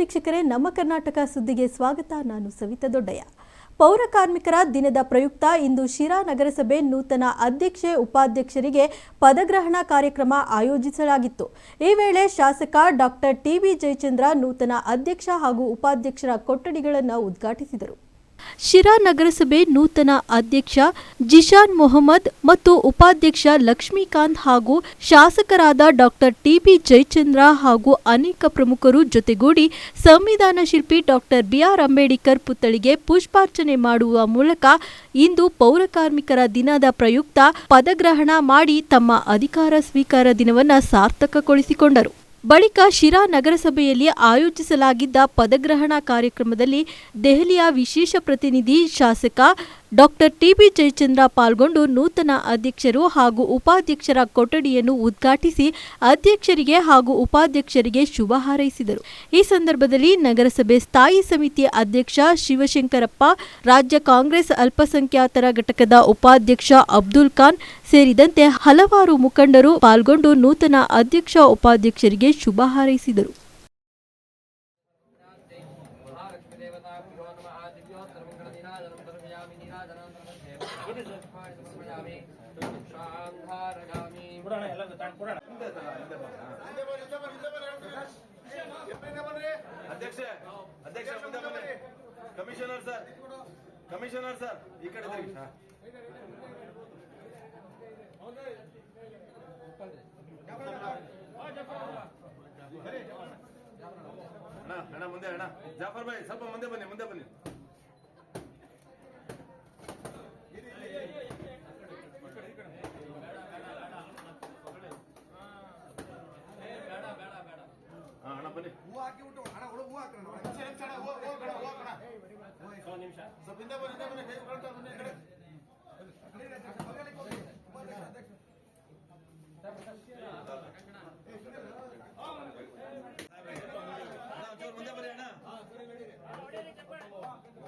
ವೀಕ್ಷಕರೇ, ನಮ್ಮ ಕರ್ನಾಟಕ ಸುದ್ದಿಗೆ ಸ್ವಾಗತ. ನಾನು ಸವಿತಾ ದೊಡ್ಡಯ್ಯ. ಪೌರ ಕಾರ್ಮಿಕರ ದಿನದ ಪ್ರಯುಕ್ತ ಇಂದು ಶಿರಾ ನಗರಸಭೆ ನೂತನ ಅಧ್ಯಕ್ಷೆ, ಉಪಾಧ್ಯಕ್ಷರಿಗೆ ಪದಗ್ರಹಣ ಕಾರ್ಯಕ್ರಮ ಆಯೋಜಿಸಲಾಗಿತ್ತು. ಈ ವೇಳೆ ಶಾಸಕ ಡಾಕ್ಟರ್ ಟಿಬಿ ಜಯಚಂದ್ರ ನೂತನ ಅಧ್ಯಕ್ಷ ಹಾಗೂ ಉಪಾಧ್ಯಕ್ಷರ ಕೊಠಡಿಗಳನ್ನು ಉದ್ಘಾಟಿಸಿದರು. ಶಿರಾ ನಗರಸಭೆ ನೂತನ ಅಧ್ಯಕ್ಷ ಜಿಶಾನ್ ಮೊಹಮ್ಮದ್ ಮತ್ತು ಉಪಾಧ್ಯಕ್ಷ ಲಕ್ಷ್ಮೀಕಾಂತ್ ಹಾಗೂ ಶಾಸಕರಾದ ಡಾಕ್ಟರ್ ಟಿಬಿ ಜಯಚಂದ್ರ ಹಾಗೂ ಅನೇಕ ಪ್ರಮುಖರು ಜೊತೆಗೂಡಿ ಸಂವಿಧಾನ ಶಿಲ್ಪಿ ಡಾಕ್ಟರ್ ಬಿಆರ್ ಅಂಬೇಡ್ಕರ್ ಪುತ್ಥಳಿಗೆ ಪುಷ್ಪಾರ್ಚನೆ ಮಾಡುವ ಮೂಲಕ ಇಂದು ಪೌರ ಕಾರ್ಮಿಕರ ದಿನದ ಪ್ರಯುಕ್ತ ಪದಗ್ರಹಣ ಮಾಡಿ ತಮ್ಮ ಅಧಿಕಾರ ಸ್ವೀಕಾರ ದಿನವನ್ನು ಸಾರ್ಥಕಗೊಳಿಸಿಕೊಂಡರು. ಬಳಿಕ ಶಿರಾ ನಗರಸಭೆಯಲ್ಲಿ ಆಯೋಜಿಸಲಾಗಿದ್ದ ಪದಗ್ರಹಣ ಕಾರ್ಯಕ್ರಮದಲ್ಲಿ ದೆಹಲಿಯ ವಿಶೇಷ ಪ್ರತಿನಿಧಿ ಶಾಸಕ ಡಾಕ್ಟರ್ ಟಿಬಿ ಜಯಚಂದ್ರ ಪಾಲ್ಗೊಂಡು ನೂತನ ಅಧ್ಯಕ್ಷರು ಹಾಗೂ ಉಪಾಧ್ಯಕ್ಷರ ಕೊಠಡಿಯನ್ನು ಉದ್ಘಾಟಿಸಿ ಅಧ್ಯಕ್ಷರಿಗೆ ಹಾಗೂ ಉಪಾಧ್ಯಕ್ಷರಿಗೆ ಶುಭ ಹಾರೈಸಿದರು. ಈ ಸಂದರ್ಭದಲ್ಲಿ ನಗರಸಭೆ ಸ್ಥಾಯಿ ಸಮಿತಿ ಅಧ್ಯಕ್ಷ ಶಿವಶಂಕರಪ್ಪ, ರಾಜ್ಯ ಕಾಂಗ್ರೆಸ್ ಅಲ್ಪಸಂಖ್ಯಾತರ ಘಟಕದ ಉಪಾಧ್ಯಕ್ಷ ಅಬ್ದುಲ್ ಖಾನ್ ಸೇರಿದಂತೆ ಹಲವಾರು ಮುಖಂಡರು ಪಾಲ್ಗೊಂಡು ನೂತನ ಅಧ್ಯಕ್ಷ ಉಪಾಧ್ಯಕ್ಷರಿಗೆ ಶುಭ ಹಾರೈಸಿದರು. ಕಮಿಷನರ್ ಸರ್ ಕಮಿಷನರ್ ಸರ್ ಈ ಕಡೆ ತಿರುಗಿ ಹಾ. ಅಣ್ಣ ಅಣ್ಣ ಮುಂದೆ ಅಣ್ಣ ಜಾಫರ್ ಭಾಯ್ ಸ್ವಲ್ಪ ಮುಂದೆ ಬನ್ನಿ ಮುಂದೆ ಬನ್ನಿ ಹಾ ಅಣ್ಣ ಬನ್ನಿ ಸ್ವಲ್ಪ ಹಿಂದೆ ಬನ್ನಿ ಹಿಂದೆ ಬನ್ನಿ ಕೈ ಒಂದು ನಿಮಿಷ ಮುಂದೆ ಬರೀ ಅಣ್ಣ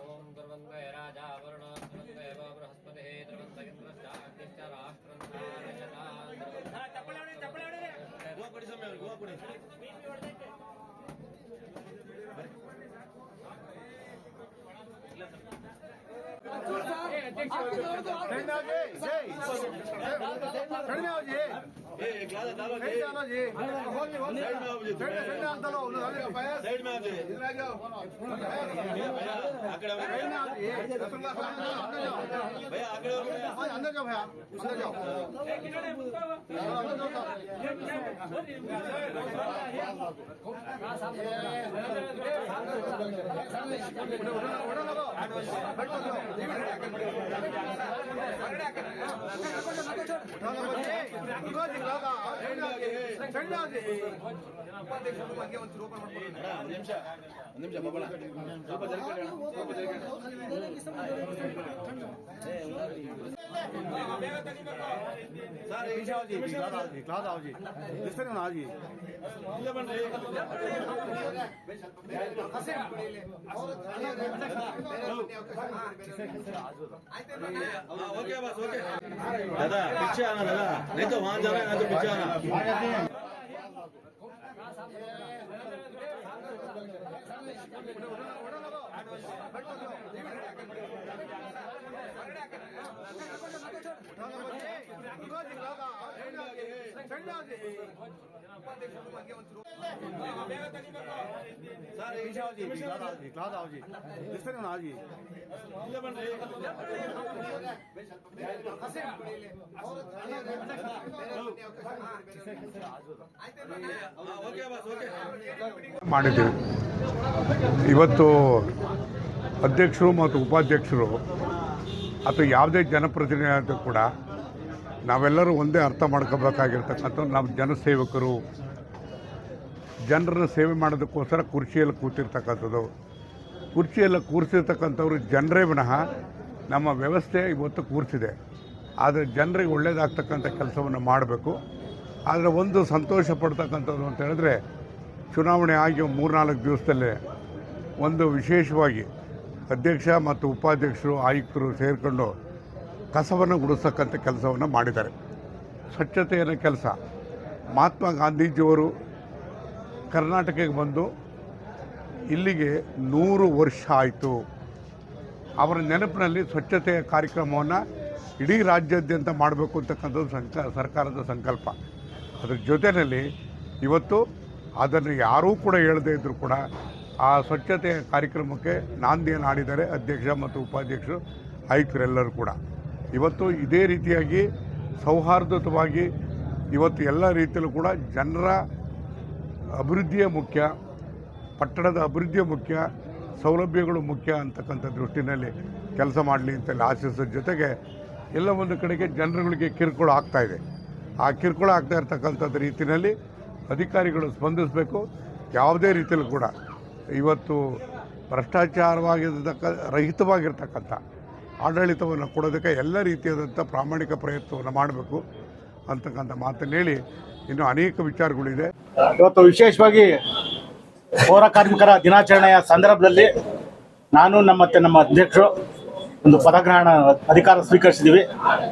ಓಂ ಧ್ರುವಂತಯ ರಾಜ ವರುಣ ಧ್ರುವಂತಯ ಬೃಹಸ್ಪತಿ ಧ್ರುವಂತಯ ಇಂದ್ರಶ್ಚಾಗ್ನಿಶ್ಚ ರಾಷ್ಟ್ರಂತ ಚಪ್ಪಳೆ ಚಪ್ಪಳೆ ಹೋಗ್ಬಿಡಿ ಸ್ವಾಮಿ ಅವ್ರಿಗೆ ಹೋಗ್ಬಿಡಿ धन्यवाद जी धन्यवाद जी साइड आना जी साइड में साइड आता लो साइड में आप जी इधर आ जाओ भैया आकड़ा भैया भैया आकड़ा अंदर जाओ भैया अंदर जाओ अंदर जाओ उठा लो उठा लो ಒಂದು ನಿಮಿಷ ಒಂದು ನಿಮಿಷ ಬಾಬಳ ಸ್ವಲ್ಪ ಜರಕಡಿ ಅಣ್ಣ ಸ್ವಲ್ಪ ಜರಕಡಿ ಸರ್ ಹಿಂದೆ ಬನ್ರಿ हाँ, ओके बस ओके दादा पीछे आना दादा नहीं तो वहां जाना है ना तो पीछे आना ಸಣ್ಣ ಸರ್ ಮಾಡಿದ್ದೀವಿ. ಇವತ್ತು ಅಧ್ಯಕ್ಷರು ಮತ್ತು ಉಪಾಧ್ಯಕ್ಷರು ಅಥವಾ ಯಾವುದೇ ಜನಪ್ರತಿನಿಧಿ ಕೂಡ ನಾವೆಲ್ಲರೂ ಒಂದೇ ಅರ್ಥ ಮಾಡ್ಕೋಬೇಕಾಗಿರ್ತಕ್ಕಂಥ ನಮ್ಮ ಜನಸೇವಕರು ಜನರನ್ನ ಸೇವೆ ಮಾಡೋದಕ್ಕೋಸ್ಕರ ಕುರ್ಚಿಯಲ್ಲಿ ಕೂತಿರ್ತಕ್ಕಂಥದ್ದು. ಕುರ್ಚಿಯಲ್ಲಿ ಕೂರಿಸಿರ್ತಕ್ಕಂಥವ್ರು ಜನರೇ ವಿನಃ ನಮ್ಮ ವ್ಯವಸ್ಥೆ ಇವತ್ತು ಕೂರಿಸಿದೆ. ಆದರೆ ಜನರಿಗೆ ಒಳ್ಳೆಯದಾಗ್ತಕ್ಕಂಥ ಕೆಲಸವನ್ನು ಮಾಡಬೇಕು. ಆದರೆ ಒಂದು ಸಂತೋಷ ಪಡ್ತಕ್ಕಂಥದ್ದು ಅಂತ ಹೇಳಿದ್ರೆ ಚುನಾವಣೆ ಆಗಿ ಮೂರ್ನಾಲ್ಕು ದಿವಸದಲ್ಲೇ ಒಂದು ವಿಶೇಷವಾಗಿ ಅಧ್ಯಕ್ಷ ಮತ್ತು ಉಪಾಧ್ಯಕ್ಷರು, ಆಯುಕ್ತರು ಸೇರಿಕೊಂಡು ಕಸವನ್ನು ಗುಡಿಸ್ತಕ್ಕಂಥ ಕೆಲಸವನ್ನು ಮಾಡಿದ್ದಾರೆ. ಸ್ವಚ್ಛತೆಯನ್ನು ಕೆಲಸ. ಮಹಾತ್ಮ ಗಾಂಧೀಜಿಯವರು ಕರ್ನಾಟಕಕ್ಕೆ ಬಂದು ಇಲ್ಲಿಗೆ ನೂರು ವರ್ಷ ಆಯಿತು. ಅವರ ನೆನಪಿನಲ್ಲಿ ಸ್ವಚ್ಛತೆಯ ಕಾರ್ಯಕ್ರಮವನ್ನು ಇಡೀ ರಾಜ್ಯಾದ್ಯಂತ ಮಾಡಬೇಕು ಅಂತಕ್ಕಂಥದ್ದು ಸಂಕ, ಸರ್ಕಾರದ ಸಂಕಲ್ಪ. ಅದರ ಜೊತೆಯಲ್ಲಿ ಇವತ್ತು ಅದನ್ನು ಯಾರೂ ಕೂಡ ಹೇಳದೇ ಇದ್ದರೂ ಕೂಡ ಆ ಸ್ವಚ್ಛತೆಯ ಕಾರ್ಯಕ್ರಮಕ್ಕೆ ನಾಂದಿಯನ್ನು ಆಡಿದ್ದಾರೆ ಅಧ್ಯಕ್ಷ ಮತ್ತು ಉಪಾಧ್ಯಕ್ಷರು ಆಯುಕ್ತರೆಲ್ಲರೂ ಕೂಡ. ಇವತ್ತು ಇದೇ ರೀತಿಯಾಗಿ ಸೌಹಾರ್ದಯುತವಾಗಿ ಇವತ್ತು ಎಲ್ಲ ರೀತಿಯಲ್ಲೂ ಕೂಡ ಜನರ ಅಭಿವೃದ್ಧಿಯೇ ಮುಖ್ಯ, ಪಟ್ಟಣದ ಅಭಿವೃದ್ಧಿಯೇ ಮುಖ್ಯ, ಸೌಲಭ್ಯಗಳು ಮುಖ್ಯ ಅಂತಕ್ಕಂಥ ದೃಷ್ಟಿನಲ್ಲಿ ಕೆಲಸ ಮಾಡಲಿ ಅಂತೇಳಿ ಆಶಿಸೋದ್ರ ಜೊತೆಗೆ ಎಲ್ಲ ಒಂದು ಕಡೆಗೆ ಜನರುಗಳಿಗೆ ಕಿರುಕುಳ ಆಗ್ತಾ ಇದೆ. ಆ ಕಿರುಕುಳ ಆಗ್ತಾ ಇರ್ತಕ್ಕಂಥದ್ದು ರೀತಿಯಲ್ಲಿ ಅಧಿಕಾರಿಗಳು ಸ್ಪಂದಿಸಬೇಕು. ಯಾವುದೇ ರೀತಿಯಲ್ಲೂ ಕೂಡ ಇವತ್ತು ಭ್ರಷ್ಟಾಚಾರವಾಗಿರ್ತಕ್ಕ, ರಹಿತವಾಗಿರ್ತಕ್ಕಂಥ ಆಡಳಿತವನ್ನು ಕೊಡೋದಕ್ಕೆ ಎಲ್ಲ ರೀತಿಯಾದಂಥ ಪ್ರಾಮಾಣಿಕ ಪ್ರಯತ್ನವನ್ನು ಮಾಡಬೇಕು ಅಂತಕ್ಕಂಥ ಮಾತನ್ನು ಹೇಳಿ ಇನ್ನೂ ಅನೇಕ ವಿಚಾರಗಳಿದೆ. ಇವತ್ತು ವಿಶೇಷವಾಗಿ ಪೌರ ಕಾರ್ಮಿಕರ ದಿನಾಚರಣೆಯ ಸಂದರ್ಭದಲ್ಲಿ ನಾನು ನಮ್ಮ ನಮ್ಮ ಅಧ್ಯಕ್ಷರು ಒಂದು ಪದಗ್ರಹಣ ಅಧಿಕಾರ ಸ್ವೀಕರಿಸಿದ್ದೀವಿ.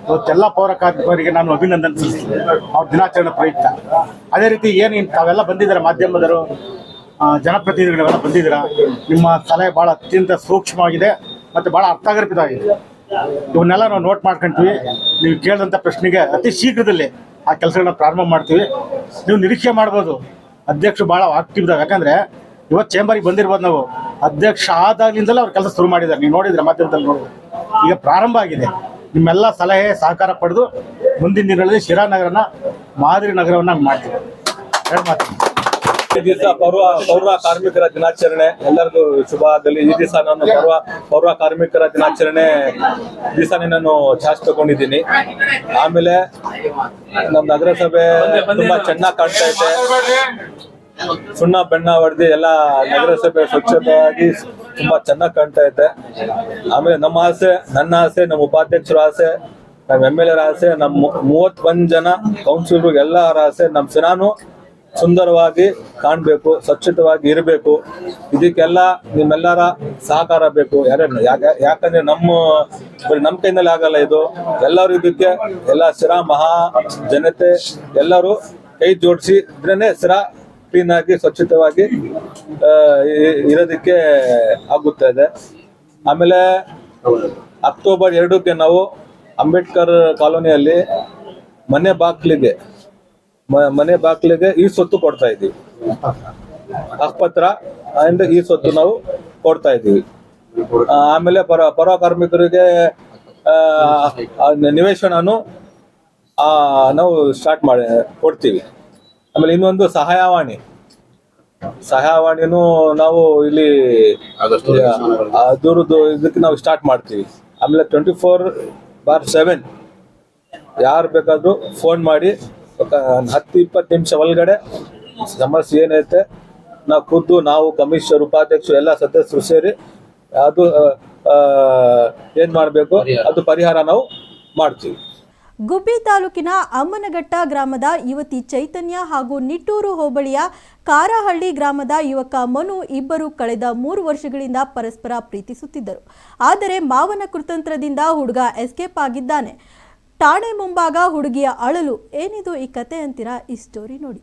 ಇವತ್ತೆಲ್ಲ ಪೌರ ಕಾರ್ಮಿಕರಿಗೆ ನಾನು ಅಭಿನಂದನೆ ಸಲ್ಲಿಸ್ತೀನಿ. ಅವ್ರ ದಿನಾಚರಣೆ ಪ್ರಯುಕ್ತ. ಅದೇ ರೀತಿ ಏನು ತಾವೆಲ್ಲ ಬಂದಿದ್ದಾರೆ ಮಾಧ್ಯಮದರು ಜನಪ್ರತಿನಿಧಿಗಳೆಲ್ಲ ಬಂದಿದ್ದೀರಾ? ನಿಮ್ಮ ಸಲಹೆ ಭಾಳ ಅತ್ಯಂತ ಸೂಕ್ಷ್ಮವಾಗಿದೆ ಮತ್ತು ಭಾಳ ಅರ್ಥಗರ್ಭಿತವಾಗಿದೆ. ಇವನ್ನೆಲ್ಲ ನಾವು ನೋಟ್ ಮಾಡ್ಕೊಂತೀವಿ. ನೀವು ಕೇಳಿದಂಥ ಪ್ರಶ್ನೆಗೆ ಅತಿ ಶೀಘ್ರದಲ್ಲಿ ಆ ಕೆಲಸಗಳನ್ನ ಪ್ರಾರಂಭ ಮಾಡ್ತೀವಿ. ನೀವು ನಿರೀಕ್ಷೆ ಮಾಡ್ಬೋದು. ಅಧ್ಯಕ್ಷರು ಭಾಳ ಆಕ್ಟಿವ್ ಇದಾವೆ ಯಾಕಂದ್ರೆ ಇವತ್ತು ಚೇಂಬರಿಗೆ ಬಂದಿರ್ಬೋದು ನಾವು. ಅಧ್ಯಕ್ಷ ಆದಾಗ್ಲಿಂದಲೇ ಅವ್ರ ಕೆಲಸ ಶುರು ಮಾಡಿದ್ದಾರೆ. ನೀವು ನೋಡಿದ್ರೆ ಮಾಧ್ಯಮದಲ್ಲಿ ನೋಡಿದ್ರೆ. ಈಗ ಪ್ರಾರಂಭ ಆಗಿದೆ. ನಿಮ್ಮೆಲ್ಲ ಸಲಹೆ, ಸಹಕಾರ ಪಡೆದು ಮುಂದಿನ ದಿನಗಳಲ್ಲಿ ಶಿರಾ ನಗರನ ಮಾದರಿ ನಗರವನ್ನು ಮಾಡ್ತೀವಿ. ಎರಡು ಮಾತು. ದಿವಸ ಪೌರ ಪೌರ ಕಾರ್ಮಿಕರ ದಿನಾಚರಣೆ. ಎಲ್ಲರಿಗೂ ಶುಭ ಆಗಲಿ ಈ ದಿವಸ ನಾನು ಪೌರ ಪೌರ ಕಾರ್ಮಿಕರ ದಿನಾಚರಣೆ ದಿವಸನೇ ನಾನು ಜಾಸ್ತಿ ತಗೊಂಡಿದ್ದೀನಿ. ಆಮೇಲೆ ನಮ್ಮ ನಗರಸಭೆ ತುಂಬಾ ಚೆನ್ನಾಗಿ ಕಾಣ್ತಾ ಇದೆ. ಸುಣ್ಣ ಬೆಣ್ಣ ಹೊಡೆದು ಎಲ್ಲ ನಗರಸಭೆ ಸ್ವಚ್ಛತೆಯಾಗಿ ತುಂಬಾ ಚೆನ್ನಾಗಿ ಕಾಣ್ತಾ ಇದೆ. ಆಮೇಲೆ ನಮ್ಮ ಆಸೆ ನನ್ನ ಆಸೆ ನಮ್ಮ ಉಪಾಧ್ಯಕ್ಷರ ಆಸೆ ನಮ್ಮ ಎಂ ಎಲ್ ಎರ ಆಸೆ ನಮ್ಮ ಮೂವತ್ತೊಂದು ಜನ ಕೌನ್ಸಿಲರ್ ಎಲ್ಲರ ಆಸೆ ನಮ್ಮ ಸಿನಾನು ಸುಂದರವಾಗಿ ಕಾಣಬೇಕು, ಸ್ವಚ್ಛತವಾಗಿ ಇರಬೇಕು. ಇದಕ್ಕೆಲ್ಲ ನಿಮ್ಮೆಲ್ಲರ ಸಹಕಾರ ಬೇಕು. ಯಾರೇ ಯಾಕ- ಯಾಕಂದ್ರೆ ನಮ್ಮ, ಬರೀ ನಮ್ಮ ಕೈನಲ್ಲಿ ಆಗಲ್ಲ ಇದು. ಎಲ್ಲರೂ ಇದಕ್ಕೆ ಎಲ್ಲ ಸಿರಾ ಮಹಾ ಜನತೆ ಎಲ್ಲರೂ ಕೈ ಜೋಡಿಸಿ ಇದ್ರೇನೆ ಸಿರಾ ಕ್ಲೀನ್ ಆಗಿ, ಸ್ವಚ್ಛತವಾಗಿ ಇರೋದಕ್ಕೆ ಇ- ಇದೆ. ಆಮೇಲೆ ಅಕ್ಟೋಬರ್ ಎರಡಕ್ಕೆ ನಾವು ಅಂಬೇಡ್ಕರ್ ಕಾಲೋನಿಯಲ್ಲಿ ಮನೆ ಬಾಗಿಲಿಗೆ ಮ- ಮನೆ ಬಾಗಿಲಿಗೆ ಈ ಸೊತ್ತು ಕೊಡ್ತಾ ಇದ್ದೀವಿ. ಆಸ್ಪತ್ರ ಅಂಡ್ ಈ ಸೊತ್ತು ನಾವು ಕೊಡ್ತಾ ಇದ್ದೀವಿ. ಆಮೇಲೆ ಪರ ಪರ ಕಾರ್ಮಿಕರಿಗೆ ನಿವೇಶನನು ಆ, ನಾವು ಸ್ಟಾರ್ಟ್ ಮಾಡಿ ಕೊಡ್ತೀವಿ. ಆಮೇಲೆ ಇನ್ನೊಂದು ಸಹಾಯವಾಣಿ. ಸಹಾಯವಾಣಿನೂ ನಾವು ಇಲ್ಲಿ ಅದರದ್ದು ಇದಕ್ಕೆ ನಾವು ಸ್ಟಾರ್ಟ್ ಮಾಡ್ತೀವಿ. ಆಮೇಲೆ ಟ್ವೆಂಟಿ ಫೋರ್ ಬಾರ್ ಸೆವೆನ್ ಯಾರು ಬೇಕಾದರೂ ಫೋನ್ ಮಾಡಿ ಹತ್ತು ಇಪ್ಪತ್ತು ನಿಮಿಷ ಒಳಗಡೆ ಸಮಸ್ಯೆ ಏನೈತೆ ನಾವು ಖುದ್ದು ನಾವು ಕಮಿಷನರ್ ಉಪಾಧ್ಯಕ್ಷರು ಎಲ್ಲ ಸದಸ್ಯರು ಸೇರಿ ಅದು ಏನ್ ಮಾಡಬೇಕು? ಅದು ಪರಿಹಾರ ನಾವು ಮಾಡ್ತೀವಿ. ಗುಬ್ಬಿ ತಾಲೂಕಿನ ಅಮ್ಮನಘಟ್ಟ ಗ್ರಾಮದ ಯುವತಿ ಚೈತನ್ಯ ಹಾಗೂ ನಿಟ್ಟೂರು ಹೋಬಳಿಯ ಕಾರಹಳ್ಳಿ ಗ್ರಾಮದ ಯುವಕ ಮನು ಇಬ್ಬರು ಕಳೆದ ಮೂರು ವರ್ಷಗಳಿಂದ ಪರಸ್ಪರ ಪ್ರೀತಿಸುತ್ತಿದ್ದರು. ಆದರೆ ಮಾವನ ಕೃತಂತ್ರದಿಂದ ಹುಡುಗ ಎಸ್ಕೇಪ್ ಆಗಿದ್ದಾನೆ. ಠಾಣೆ ಮುಂಭಾಗ ಹುಡುಗಿಯ ಅಳಲು ಏನಿದು ಈ ಕತೆ ಅಂತೀರಾ ಈ ಸ್ಟೋರಿ ನೋಡಿ.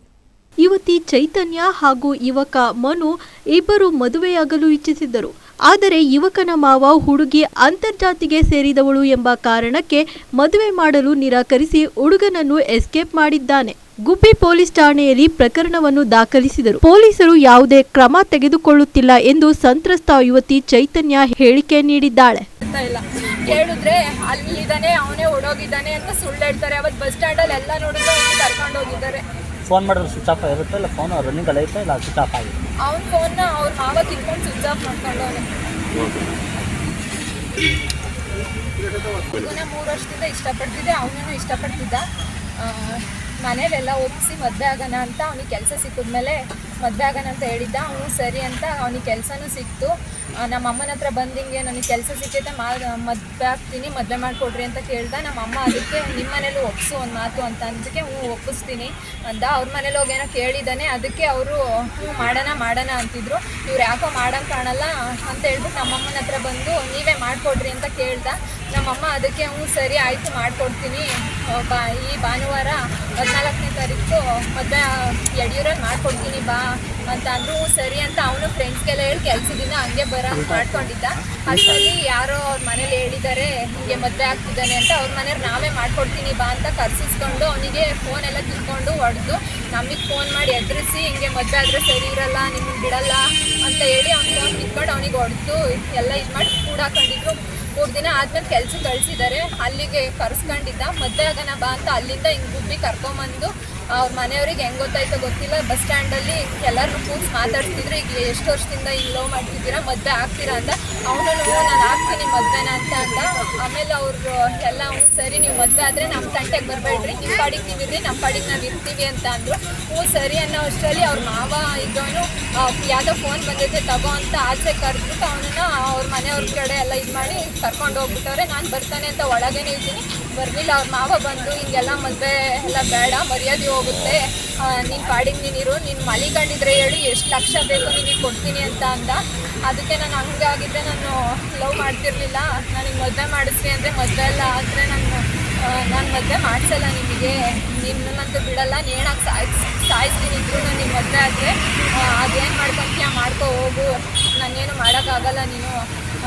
ಯುವತಿ ಚೈತನ್ಯ ಹಾಗೂ ಯುವಕ ಮನು ಇಬ್ಬರು ಮದುವೆಯಾಗಲು ಇಚ್ಛಿಸಿದ್ದರು. ಆದರೆ ಯುವಕನ ಮಾವ ಹುಡುಗಿ ಅಂತರ್ಜಾತಿಗೆ ಸೇರಿದವಳು ಎಂಬ ಕಾರಣಕ್ಕೆ ಮದುವೆ ಮಾಡಲು ನಿರಾಕರಿಸಿ ಹುಡುಗನನ್ನು ಎಸ್ಕೇಪ್ ಮಾಡಿದ್ದಾನೆ. ಗುಬ್ಬಿ ಪೊಲೀಸ್ ಠಾಣೆಯಲ್ಲಿ ಪ್ರಕರಣವನ್ನು ದಾಖಲಿಸಿದರು. ಪೊಲೀಸರು ಯಾವುದೇ ಕ್ರಮ ತೆಗೆದುಕೊಳ್ಳುತ್ತಿಲ್ಲ ಎಂದು ಸಂತ್ರಸ್ತ ಯುವತಿ ಚೈತನ್ಯ ಹೇಳಿಕೆ ನೀಡಿದ್ದಾಳೆ. ಓಡೋಗಿದ್ದಾನೆ ಅಂತ ಸುಳ್ಳು ಹೇಳ್ತಾರೆ. ಅವತ್ತು ಬಸ್ ಸ್ಟ್ಯಾಂಡಲ್ಲಿ ಎಲ್ಲ ನೋಡಿದ್ರು ಕರ್ಕೊಂಡು ಹೋಗಿದ್ದಾರೆ. ಫೋನ್ ಮಾಡಿದ್ರೆ ಸ್ವಿಚ್ ಆಫ್ ಇರುತ್ತೆ ಇಲ್ಲ ಫೋನ್ ರನ್ನಿಂಗ್ ಅಲ್ಲಿ ಐತೆ ಇಲ್ಲ ಸ್ವಿಚ್ ಆಫ್ ಆಗಿದೆ ಅವ್ನ ಫೋನ್ನ ಅವ್ರ ಮಾವ ಕಿತ್ಕೊಂಡು ಸ್ವಿಚ್ ಆಫ್ ಮಾಡ್ಕೊಂಡವನೆ. ಇವನ ಮೂರು ವರ್ಷದಿಂದ ಇಷ್ಟಪಡ್ತಿದ್ದೆ ಅವನೂ ಇಷ್ಟಪಡ್ತಿದ್ದ. ಮನೇಲೆಲ್ಲ ಒಪ್ಪಿಸಿ ಮದುವೆ ಆಗೋಣ ಅಂತ ಅವ್ನಿಗೆ ಕೆಲಸ ಸಿಕ್ಕಿದ್ಮೇಲೆ ಮದುವೆ ಆಗೋಣ ಅಂತ ಹೇಳಿದ್ದ. ಅವನು ಸರಿ ಅಂತ ಅವನಿಗೆ ಕೆಲಸನೂ ಸಿಕ್ತು. ನಮ್ಮ ಅಮ್ಮನ ಹತ್ರ ಬಂದಿಂಗೆ ನನಗೆ ಕೆಲಸ ಸಿಕ್ಕೈತೆ ಮಾ ಮದುವೆ ಆಗ್ತೀನಿ ಮದುವೆ ಮಾಡಿಕೊಡ್ರಿ ಅಂತ ಕೇಳ್ದ. ನಮ್ಮ ಅಮ್ಮ ಅದಕ್ಕೆ ನಿಮ್ಮ ಮನೇಲೂ ಒಪ್ಸು ಒಂದು ಮಾತು ಅಂತ ಅಂದಕ್ಕೆ ಹ್ಞೂ ಒಪ್ಪಿಸ್ತೀನಿ ಅಂದ. ಅವ್ರ ಮನೇಲಿ ಹೋಗಿ ಏನೋ ಕೇಳಿದ್ದಾನೆ ಅದಕ್ಕೆ ಅವರು ಹ್ಞೂ ಮಾಡೋಣ ಮಾಡೋಣ ಅಂತಿದ್ರು. ಇವ್ರು ಯಾಕೋ ಮಾಡಂಗೆ ಕಾಣಲ್ಲ ಅಂತ ಹೇಳ್ಬಿಟ್ಟು ನಮ್ಮ ಅಮ್ಮನ ಹತ್ರ ಬಂದು ನೀವೇ ಮಾಡಿಕೊಡ್ರಿ ಅಂತ ಕೇಳ್ದ. ನಮ್ಮಮ್ಮ ಅದಕ್ಕೆ ಹ್ಞೂ ಸರಿ ಆಯಿತು ಮಾಡಿಕೊಡ್ತೀನಿ. ಬಾ ಈ ಭಾನುವಾರ ಹದಿನಾಲ್ಕನೇ ತಾರೀಕು ಮದುವೆ ಯಡಿಯೂರಲ್ಲಿ ಮಾಡ್ಕೊಡ್ತೀನಿ ಬಾ ಅಂತ ಅಂದ್ರು ಹ್ಞೂ ಸರಿ ಅಂತ ಅವನು ಫ್ರೆಂಡ್ಸ್ಗೆಲ್ಲ ಹೇಳಿ ಕೆಲಸದಿಂದ ಹಂಗೆ ಬರೋ ಮಾಡ್ಕೊಂಡಿದ್ದ. ಅಷ್ಟರಲ್ಲಿ ಯಾರೋ ಅವ್ರ ಮನೇಲಿ ಹೇಳಿದ್ದಾರೆ ಹಿಂಗೆ ಮದುವೆ ಆಗ್ತಿದ್ದಾನೆ ಅಂತ ಅವ್ರ ಮನೆಯವ್ರು ನಾವೇ ಮಾಡ್ಕೊಡ್ತೀನಿ ಬಾ ಅಂತ ಕರ್ಸಿಸ್ಕೊಂಡು ಅವನಿಗೆ ಫೋನ್ ಎಲ್ಲ ತಿಳ್ಕೊಂಡು ಹೊಡೆದು ನಮಗೆ ಫೋನ್ ಮಾಡಿ ಎದುರಿಸಿ ಹಿಂಗೆ ಮದುವೆ ಆದರೆ ಸರಿ ಇರಲ್ಲ ನಿಮ್ಮನ್ನು ಬಿಡಲ್ಲ ಅಂತ ಹೇಳಿ ಅವ್ನು ಫೋನ್ ಕಿತ್ಕೊಂಡು ಅವನಿಗೆ ಹೊಡೆದು ಎಲ್ಲ ಇದು ಮಾಡಿ ಕೂಡಾಕೊಂಡಿದ್ರು. ಮೂರು ದಿನ ಆದ್ಮೇಲೆ ಕೆಲಸ ಕಳಿಸಿದ್ದಾರೆ. ಅಲ್ಲಿಗೆ ಕರ್ಸ್ಕೊಂಡಿದ್ದ ಮದುವೆ ಆಗೋಣ ಬಾ ಅಂತ ಅಲ್ಲಿಂದ ಹಿಂಗೆ ಗುಬ್ಬಿ ಕರ್ಕೊಂಬಂದು ಅವ್ರ ಮನೆಯವ್ರಿಗೆ ಹೆಂಗ್ ಗೊತ್ತಾಯ್ತೋ ಗೊತ್ತಿಲ್ಲ. ಬಸ್ ಸ್ಟ್ಯಾಂಡಲ್ಲಿ ಎಲ್ಲರೂ ಕೂತ್ ಮಾತಾಡ್ತಿದ್ರು. ಈಗ ಎಷ್ಟು ವರ್ಷದಿಂದ ಈಗ ಲವ್ ಮಾಡ್ತಿದ್ದೀರಾ? ಮದುವೆ ಆಗ್ತೀರಾ? ಅಂತ ಅವನು ನಾನು ಆಗ್ತೀನಿ ಮದುವೆನ ಅಂತ ಅಂದ. ಆಮೇಲೆ ಅವರು, ಎಲ್ಲ ಸರಿ, ನೀವು ಮದುವೆ ಆದರೆ ನಮ್ಮ ತಂಟೆಗೆ ಬರಬೇಡ್ರಿ. ನಿಮ್ಮ ಪಾಡಿಗೆ ನೀವು ಇರ್ರಿ ನಮ್ಮ ಪಾಡಿಗೆ ನಾವು ಇರ್ತೀವಿ ಅಂತ ಅಂದರು. ಹ್ಞೂ, ಸರಿ ಅನ್ನೋ ಅಷ್ಟರಲ್ಲಿ ಅವ್ರ ಮಾವ ಇದ್ದವನು ಯಾವುದೋ ಫೋನ್ ಬಂದಿದ್ದೆ ತಗೋ ಅಂತ ಆಚೆ ಕರೆದ್ಬಿಟ್ಟು ಅವನನ್ನ ಅವ್ರ ಮನೆಯವ್ರ ಕಡೆ ಎಲ್ಲ ಇದು ಮಾಡಿ ಕರ್ಕೊಂಡು ಹೋಗ್ಬಿಟ್ಟವ್ರೆ. ನಾನು ಬರ್ತಾನೆ ಅಂತ ಒಳಗೇನೆ ಇದ್ದೀನಿ. ಬರಲಿಲ್ಲ, ಅವ್ರ ಮಾವ ಬಂದು ಹಿಂಗೆಲ್ಲ ಮದುವೆ ಎಲ್ಲ ಬೇಡ, ಮರ್ಯಾದೆ ಹೋಗುತ್ತೆ. ನೀನು ಪಾಡಿಗೆ ನೀನಿರು ನೀನು ಮಲಿಕೊಂಡಿದ್ರೆ ಹೇಳಿ ಎಷ್ಟು ಲಕ್ಷ ಬೇಕು ನಿನಗೆ ಕೊಡ್ತೀನಿ ಅಂತ ಅಂದ. ಅದಕ್ಕೆ ನಾನು ಹಂಗಾಗಿದ್ದೆ ನಾನು ಲವ್ ಮಾಡ್ತಿರ್ಲಿಲ್ಲ. ನನಗೆ ಮದುವೆ ಮಾಡಿಸ್ರಿ ಅಂದರೆ ಮದುವೆ ಎಲ್ಲ ಆದರೆ ನಾನು ನಾನು ಮದುವೆ ಮಾಡಿಸಲ್ಲ ನಿಮಗೆ ನಿನ್ನಂತೂ ಬಿಡಲ್ಲ ನೇಣಾಗಿ ಸಾಯ್, ಸಾಯಿಸ್ತೀನಿ ಇದ್ರು ನಾನು ನಿಮ್ಮ ಮದುವೆ ಆದರೆ ಅದೇನು ಮಾಡ್ಕೊಂತೀಯ, ಮಾಡ್ಕೊ ಹೋಗು. ನಾನೇನು ಮಾಡೋಕ್ಕಾಗಲ್ಲ ನೀನು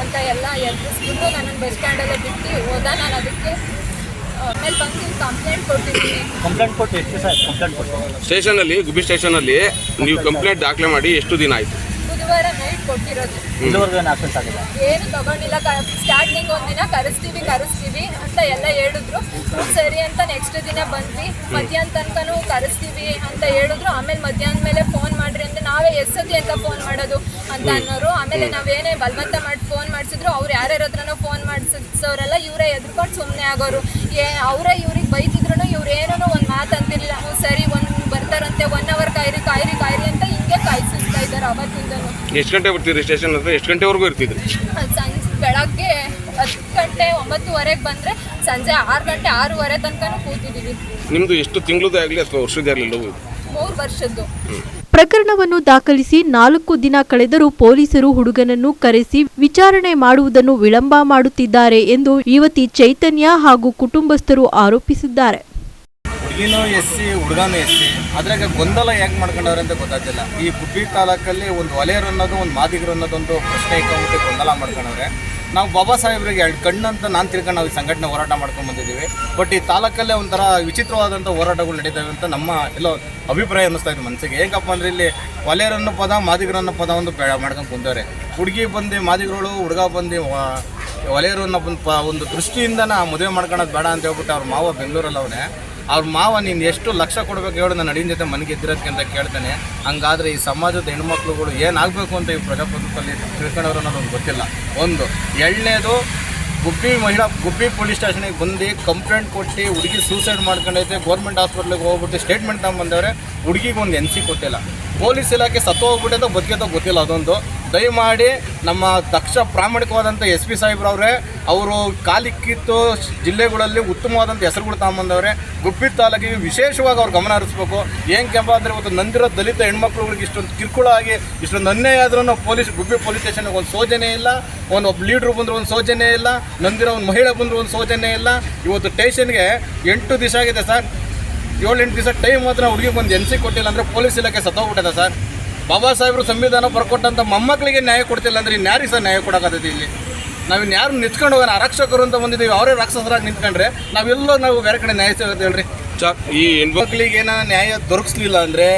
ಅಂತ ಎಲ್ಲ ಎದುರಿಸ್ಬಿಟ್ಟು ನನ್ನನ್ನು ಬಸ್ ಸ್ಟ್ಯಾಂಡಲ್ಲೇ ಬಿಟ್ಟು ಹೋದ. ನಾನು ಅದಕ್ಕೆ ಆಮೇಲೆ ಬಂದು ಕಂಪ್ಲೇಂಟ್ ಕೊಟ್ಟಿದ್ದೀನಿ. ಕಂಪ್ಲೇಂಟ್ ಕೊಟ್ಟು ಎಷ್ಟು ದಿವಸ ಆಯ್ತು? ಕಂಪ್ಲೇಂಟ್ ಕೊಟ್ಟು. ಸ್ಟೇಷನಲ್ಲಿ ಗುಬ್ಬಿ ಸ್ಟೇಷನಲ್ಲಿ ನೀವು ಕಂಪ್ಲೇಂಟ್ ದಾಖಲೆ ಮಾಡಿ ಎಷ್ಟು ದಿನ ಆಯಿತು? ನೈಟ್ ಕೊಟ್ಟಿರೋದು. ಇಲ್ಲಿವರೆಗೂ ಏನು ಆಕ್ಷನ್ಸ್ ಆಗಿದೆ ಏನು ತಗೊಂಡಿಲ್ಲ ಸ್ಟಾರ್ಟಿಂಗ್ ಒಂದಿನ ಕರೆಸ್ತೀವಿ ಕರೆಸ್ತೀವಿ ಅಂತ ಎಲ್ಲ ಹೇಳಿದ್ರು. ಸರಿ ಅಂತ ನೆಕ್ಸ್ಟ್ ದಿನ ಬಂದ್ವಿ. ಮಧ್ಯಾಹ್ನ ತನಕನೂ ಕರೆಸ್ತೀವಿ ಅಂತ ಹೇಳಿದ್ರು. ಆಮೇಲೆ ಮಧ್ಯಾಹ್ನ ಮೇಲೆ ಫೋನ್ ಮಾಡ್ರಿ ಅಂದ್ರೆ ನಾವೇ ಎಸ್ಸತಿ ಅಂತ ಫೋನ್ ಮಾಡೋದು ಅಂತ ಅನ್ನೋರು. ಆಮೇಲೆ ನಾವೇನೇ ಬಲವಂತ ಮಾಡಿ ಫೋನ್ ಮಾಡಿಸಿದ್ರು. ಅವ್ರು ಯಾರ್ಯಾರ ಹತ್ರನೂ ಫೋನ್ ಮಾಡಿಸೋರೆಲ್ಲ ಇವರೇ ಎದ್ರುಕೊಂಡು ಸುಮ್ಮನೆ ಆಗೋರು. ಏ ಅವರೇ ಇವ್ರಿಗೆ ಬೈತಿದ್ರು ಇವ್ರು ಏನೋ ಒಂದು ಮಾತು ಅಂತಿರಲಿಲ್ಲ. ಸರಿ ಒಂದು ಬರ್ತಾರಂತೆ ಒನ್ ಅವರ್ ಕಾಯಿರಿ ಕಾಯಿರಿ ಕಾಯಿರಿ ಅಂತ ಹಿಂಗೆ ಕಾಯಿಸ್ತಾ ಇದ್ದಾರೆ ಅವತ್ತಿಂದನೂ. ಎಷ್ಟು ಗಂಟೆ ಬರ್ತೀರಿ ಸ್ಟೇಷನ್ ಹತ್ರ? ಎಷ್ಟು ಗಂಟೆವರೆಗೂ ಇರ್ತಿದ್ರಿ? ಸಂಜೆ ಬೆಳಗ್ಗೆ ಹತ್ತು ಗಂಟೆ ಒಂಬತ್ತುವರೆಗೆ ಬಂದರೆ ಸಂಜೆ ಆರು ಗಂಟೆ ಆರೂವರೆ ತನಕನೂ ಕೂತಿದ್ದೀವಿ. ನಿಮ್ಮದು ಎಷ್ಟು ತಿಂಗಳದೇ ಆಗಲಿ ಅಥವಾ ವರ್ಷದೇ ಆಗಲಿ ಲವ್ ಮೂರು ವರ್ಷದ್ದು. ಪ್ರಕರಣವನ್ನು ದಾಖಲಿಸಿ ನಾಲ್ಕು ದಿನ ಕಳೆದರೂ ಪೊಲೀಸರು ಹುಡುಗನನ್ನು ಕರೆಸಿ ವಿಚಾರಣೆ ಮಾಡುವುದನ್ನು ವಿಳಂಬ ಮಾಡುತ್ತಿದ್ದಾರೆ ಎಂದು ಯುವತಿ ಚೈತನ್ಯ ಹಾಗೂ ಕುಟುಂಬಸ್ಥರು ಆರೋಪಿಸಿದ್ದಾರೆ. ಹುಡುಗಿನೂ ಎಸ್ ಸಿ ಹುಡುಗನೂ ಎಸ್ ಸಿ. ಅದ್ರಾಗ ಗೊಂದಲ ಯಾಕೆ ಮಾಡ್ಕೊಂಡವ್ರೆ ಅಂತ ಗೊತ್ತಾಗ್ತಿಲ್ಲ. ಈ ಗುಬ್ಬಿ ತಾಲೂಕಲ್ಲಿ ಒಂದು ಒಲೆಯರು ಅನ್ನೋದು, ಒಂದು ಮಾದಿಗರು ಅನ್ನೋದೊಂದು ಪ್ರಶ್ನೆ ಇಟ್ಕೊಂಡ್ಬಿಟ್ಟು ಗೊಂದಲ ಮಾಡ್ಕೊಂಡವ್ರೆ. ನಾವು ಬಾಬಾ ಸಾಹೇಬ್ರಿಗೆ ಎರಡು ಕಣ್ಣಂತ ನಾನು ತಿಳ್ಕೊಂಡು ನಾವು ಈ ಸಂಘಟನೆ ಹೋರಾಟ ಮಾಡ್ಕೊಂಡು ಬಂದಿದ್ದೀವಿ. ಬಟ್ ಈ ತಾಲೂಕಲ್ಲೇ ಒಂಥರ ವಿಚಿತ್ರವಾದಂಥ ಹೋರಾಟಗಳು ನಡೀತವೆ ಅಂತ ನಮ್ಮ ಎಲ್ಲೋ ಅಭಿಪ್ರಾಯ ಅನ್ನಿಸ್ತಾ ಇದೆ ಮನಸ್ಸಿಗೆ ಹೇಗಪ್ಪ ಅಂದ್ರೆ ಇಲ್ಲಿ ಒಲೆಯರನ್ನ ಪದ, ಮಾದಿಗರನ್ನ ಪದ ಒಂದು ಬೇಡ ಮಾಡ್ಕೊಂಡು ಕುಂತವ್ರೆ. ಹುಡುಗಿ ಬಂದು ಮಾದಿಗರುಗಳು, ಹುಡುಗ ಬಂದು ಒಲೆಯರು ಅನ್ನೋ ಒಂದು ದೃಷ್ಟಿಯಿಂದ ಮದುವೆ ಮಾಡ್ಕೊಳೋದು ಬೇಡ ಅಂತ ಹೇಳ್ಬಿಟ್ಟು ಅವ್ರ ಮಾವ ಬೆಂಗಳೂರಲ್ಲಿ ಅವನೇ ಅವ್ರ ಮಾವ, ನೀನು ಎಷ್ಟು ಲಕ್ಷ ಕೊಡ್ಬೇಕು ಹೇಳು ನಾನು ಅಡಿನ ಜೊತೆ ಮನೆಗೆ ಅಂತ ಕೇಳ್ತಾನೆ. ಹಂಗಾದ್ರೆ ಈ ಸಮಾಜದ ಹೆಣ್ಮಕ್ಳುಗಳು ಏನಾಗಬೇಕು ಅಂತ ಈ ಪ್ರಜಾಪ್ರಭುತ್ವದಲ್ಲಿ ತಿಳ್ಕೊಂಡವ್ರು ಅನ್ನೋದು ಗೊತ್ತಿಲ್ಲ. ಒಂದು ಎರಡನೇದು ಗುಬ್ಬಿ ಮಹಿಳಾ, ಗುಬ್ಬಿ ಪೊಲೀಸ್ ಸ್ಟೇಷನಿಗೆ ಬಂದು ಕಂಪ್ಲೇಂಟ್ ಕೊಟ್ಟು ಹುಡುಗಿ ಸೂಸೈಡ್ ಮಾಡ್ಕೊಂಡೈತೆ ಗೌರ್ಮೆಂಟ್ ಹಾಸ್ಪಿಟ್ಲಿಗೆ ಹೋಗ್ಬಿಟ್ಟು ಸ್ಟೇಟ್ಮೆಂಟ್ ತಗೊಂಬಂದವ್ರೆ ಹುಡುಗಿಗೆ ಒಂದು ಎನ್ ಸಿ ಕೊಟ್ಟಿಲ್ಲ. ಪೊಲೀಸ್ ಇಲಾಖೆ ಸತ್ತು ಹೋಗ್ಬಿಟ್ಟೈತೋ ಬದುಕೈತೋ ಗೊತ್ತಿಲ್ಲ ಅದೊಂದು. ದಯಮಾಡಿ ನಮ್ಮ ದಕ್ಷ ಪ್ರಾಮಾಣಿಕವಾದಂಥ ಎಸ್ ಪಿ ಸಾಹೇಬ್ರವ್ರೆ, ಅವರು ಕಾಲಿಕ್ಕಿತ್ತು ಜಿಲ್ಲೆಗಳಲ್ಲಿ ಉತ್ತಮವಾದಂಥ ಹೆಸರುಗಳು ತಗೊಂಬಂದವ್ರೆ. ಗುಬ್ಬಿ ತಾಲೂಕಿಗೆ ವಿಶೇಷವಾಗಿ ಅವ್ರು ಗಮನ ಹರಿಸ್ಬೇಕು. ಏನು ಕೆಂಪ ಅಂದರೆ ಇವತ್ತು ನಂದಿರೋ ದಲಿತ ಹೆಣ್ಮಕ್ಳುಗಳಿಗೆ ಇಷ್ಟೊಂದು ಕಿರುಕುಳ ಆಗಿ, ಇಷ್ಟೊಂದು ಅನ್ಯಾಯ ಆದ್ರೂ ಪೊಲೀಸ್, ಗುಬ್ಬಿ ಪೊಲೀಸ್ ಸ್ಟೇಷನ್ಗೆ ಒಂದು ಸೋಜನೆ ಇಲ್ಲ. ಒಂದು ಒಬ್ಬ ಲೀಡ್ರು ಬಂದರೂ ಒಂದು ಸೋಜನೆ ಇಲ್ಲ. ನಂದಿರೋ ಒಂದು ಮಹಿಳೆ ಬಂದರೂ ಒಂದು ಸೋಜನೆ ಇಲ್ಲ. ಇವತ್ತು ಟೇಷನ್ಗೆ ಎಂಟು ದಿವಸ ಆಗಿದೆ ಸರ್. ಏಳು ಎಂಟು ದಿವಸ ಟೈಮ್ ಮಾತ್ರ ಹುಡುಗಿ ಬಂದು ಎನ್ ಸಿ ಕೊಟ್ಟಿಲ್ಲ ಅಂದರೆ ಪೊಲೀಸ್ ಇಲಾಖೆ ಸತ್ತೋಗ್ಬಿಟ್ಟಿದೆ ಸರ್. ಬಾಬಾ ಸಾಹೇಬರು ಸಂವಿಧಾನ ಬರ್ಕೊಟ್ಟಂಥ ಮೊಮ್ಮಕ್ಕಳಿಗೆ ನ್ಯಾಯ ಕೊಡ್ತಿಲ್ಲ ಅಂದರೆ ಇನ್ಯಾರಿಗೆ ಸಹ ನ್ಯಾಯ ಕೊಡೋಕ್ಕಾಗತ್ತೆ ಇಲ್ಲಿ? ನಾವು ಇನ್ಯಾರು ನಿಂತ್ಕೊಂಡು ಹೋಗೋಣ? ಆರಕ್ಷಕರು ಅಂತ ಬಂದಿದ್ದೀವಿ, ಅವರೇ ರಾಕ್ಷಸರಾಗಿ ನಿಂತ್ಕೊಂಡ್ರೆ ನಾವೆಲ್ಲೋ ನಾವು ಬೇರೆ ಕಡೆ ನ್ಯಾಯ ಸಿಗುತ್ತೆ ಹೇಳ್ರಿ. ಈ ಹೆಣ್ಮಕ್ಳಿಗೆ ಏನೋ ನ್ಯಾಯ ದೊರಕಿಸ್ಲಿಲ್ಲ ಅಂದರೆ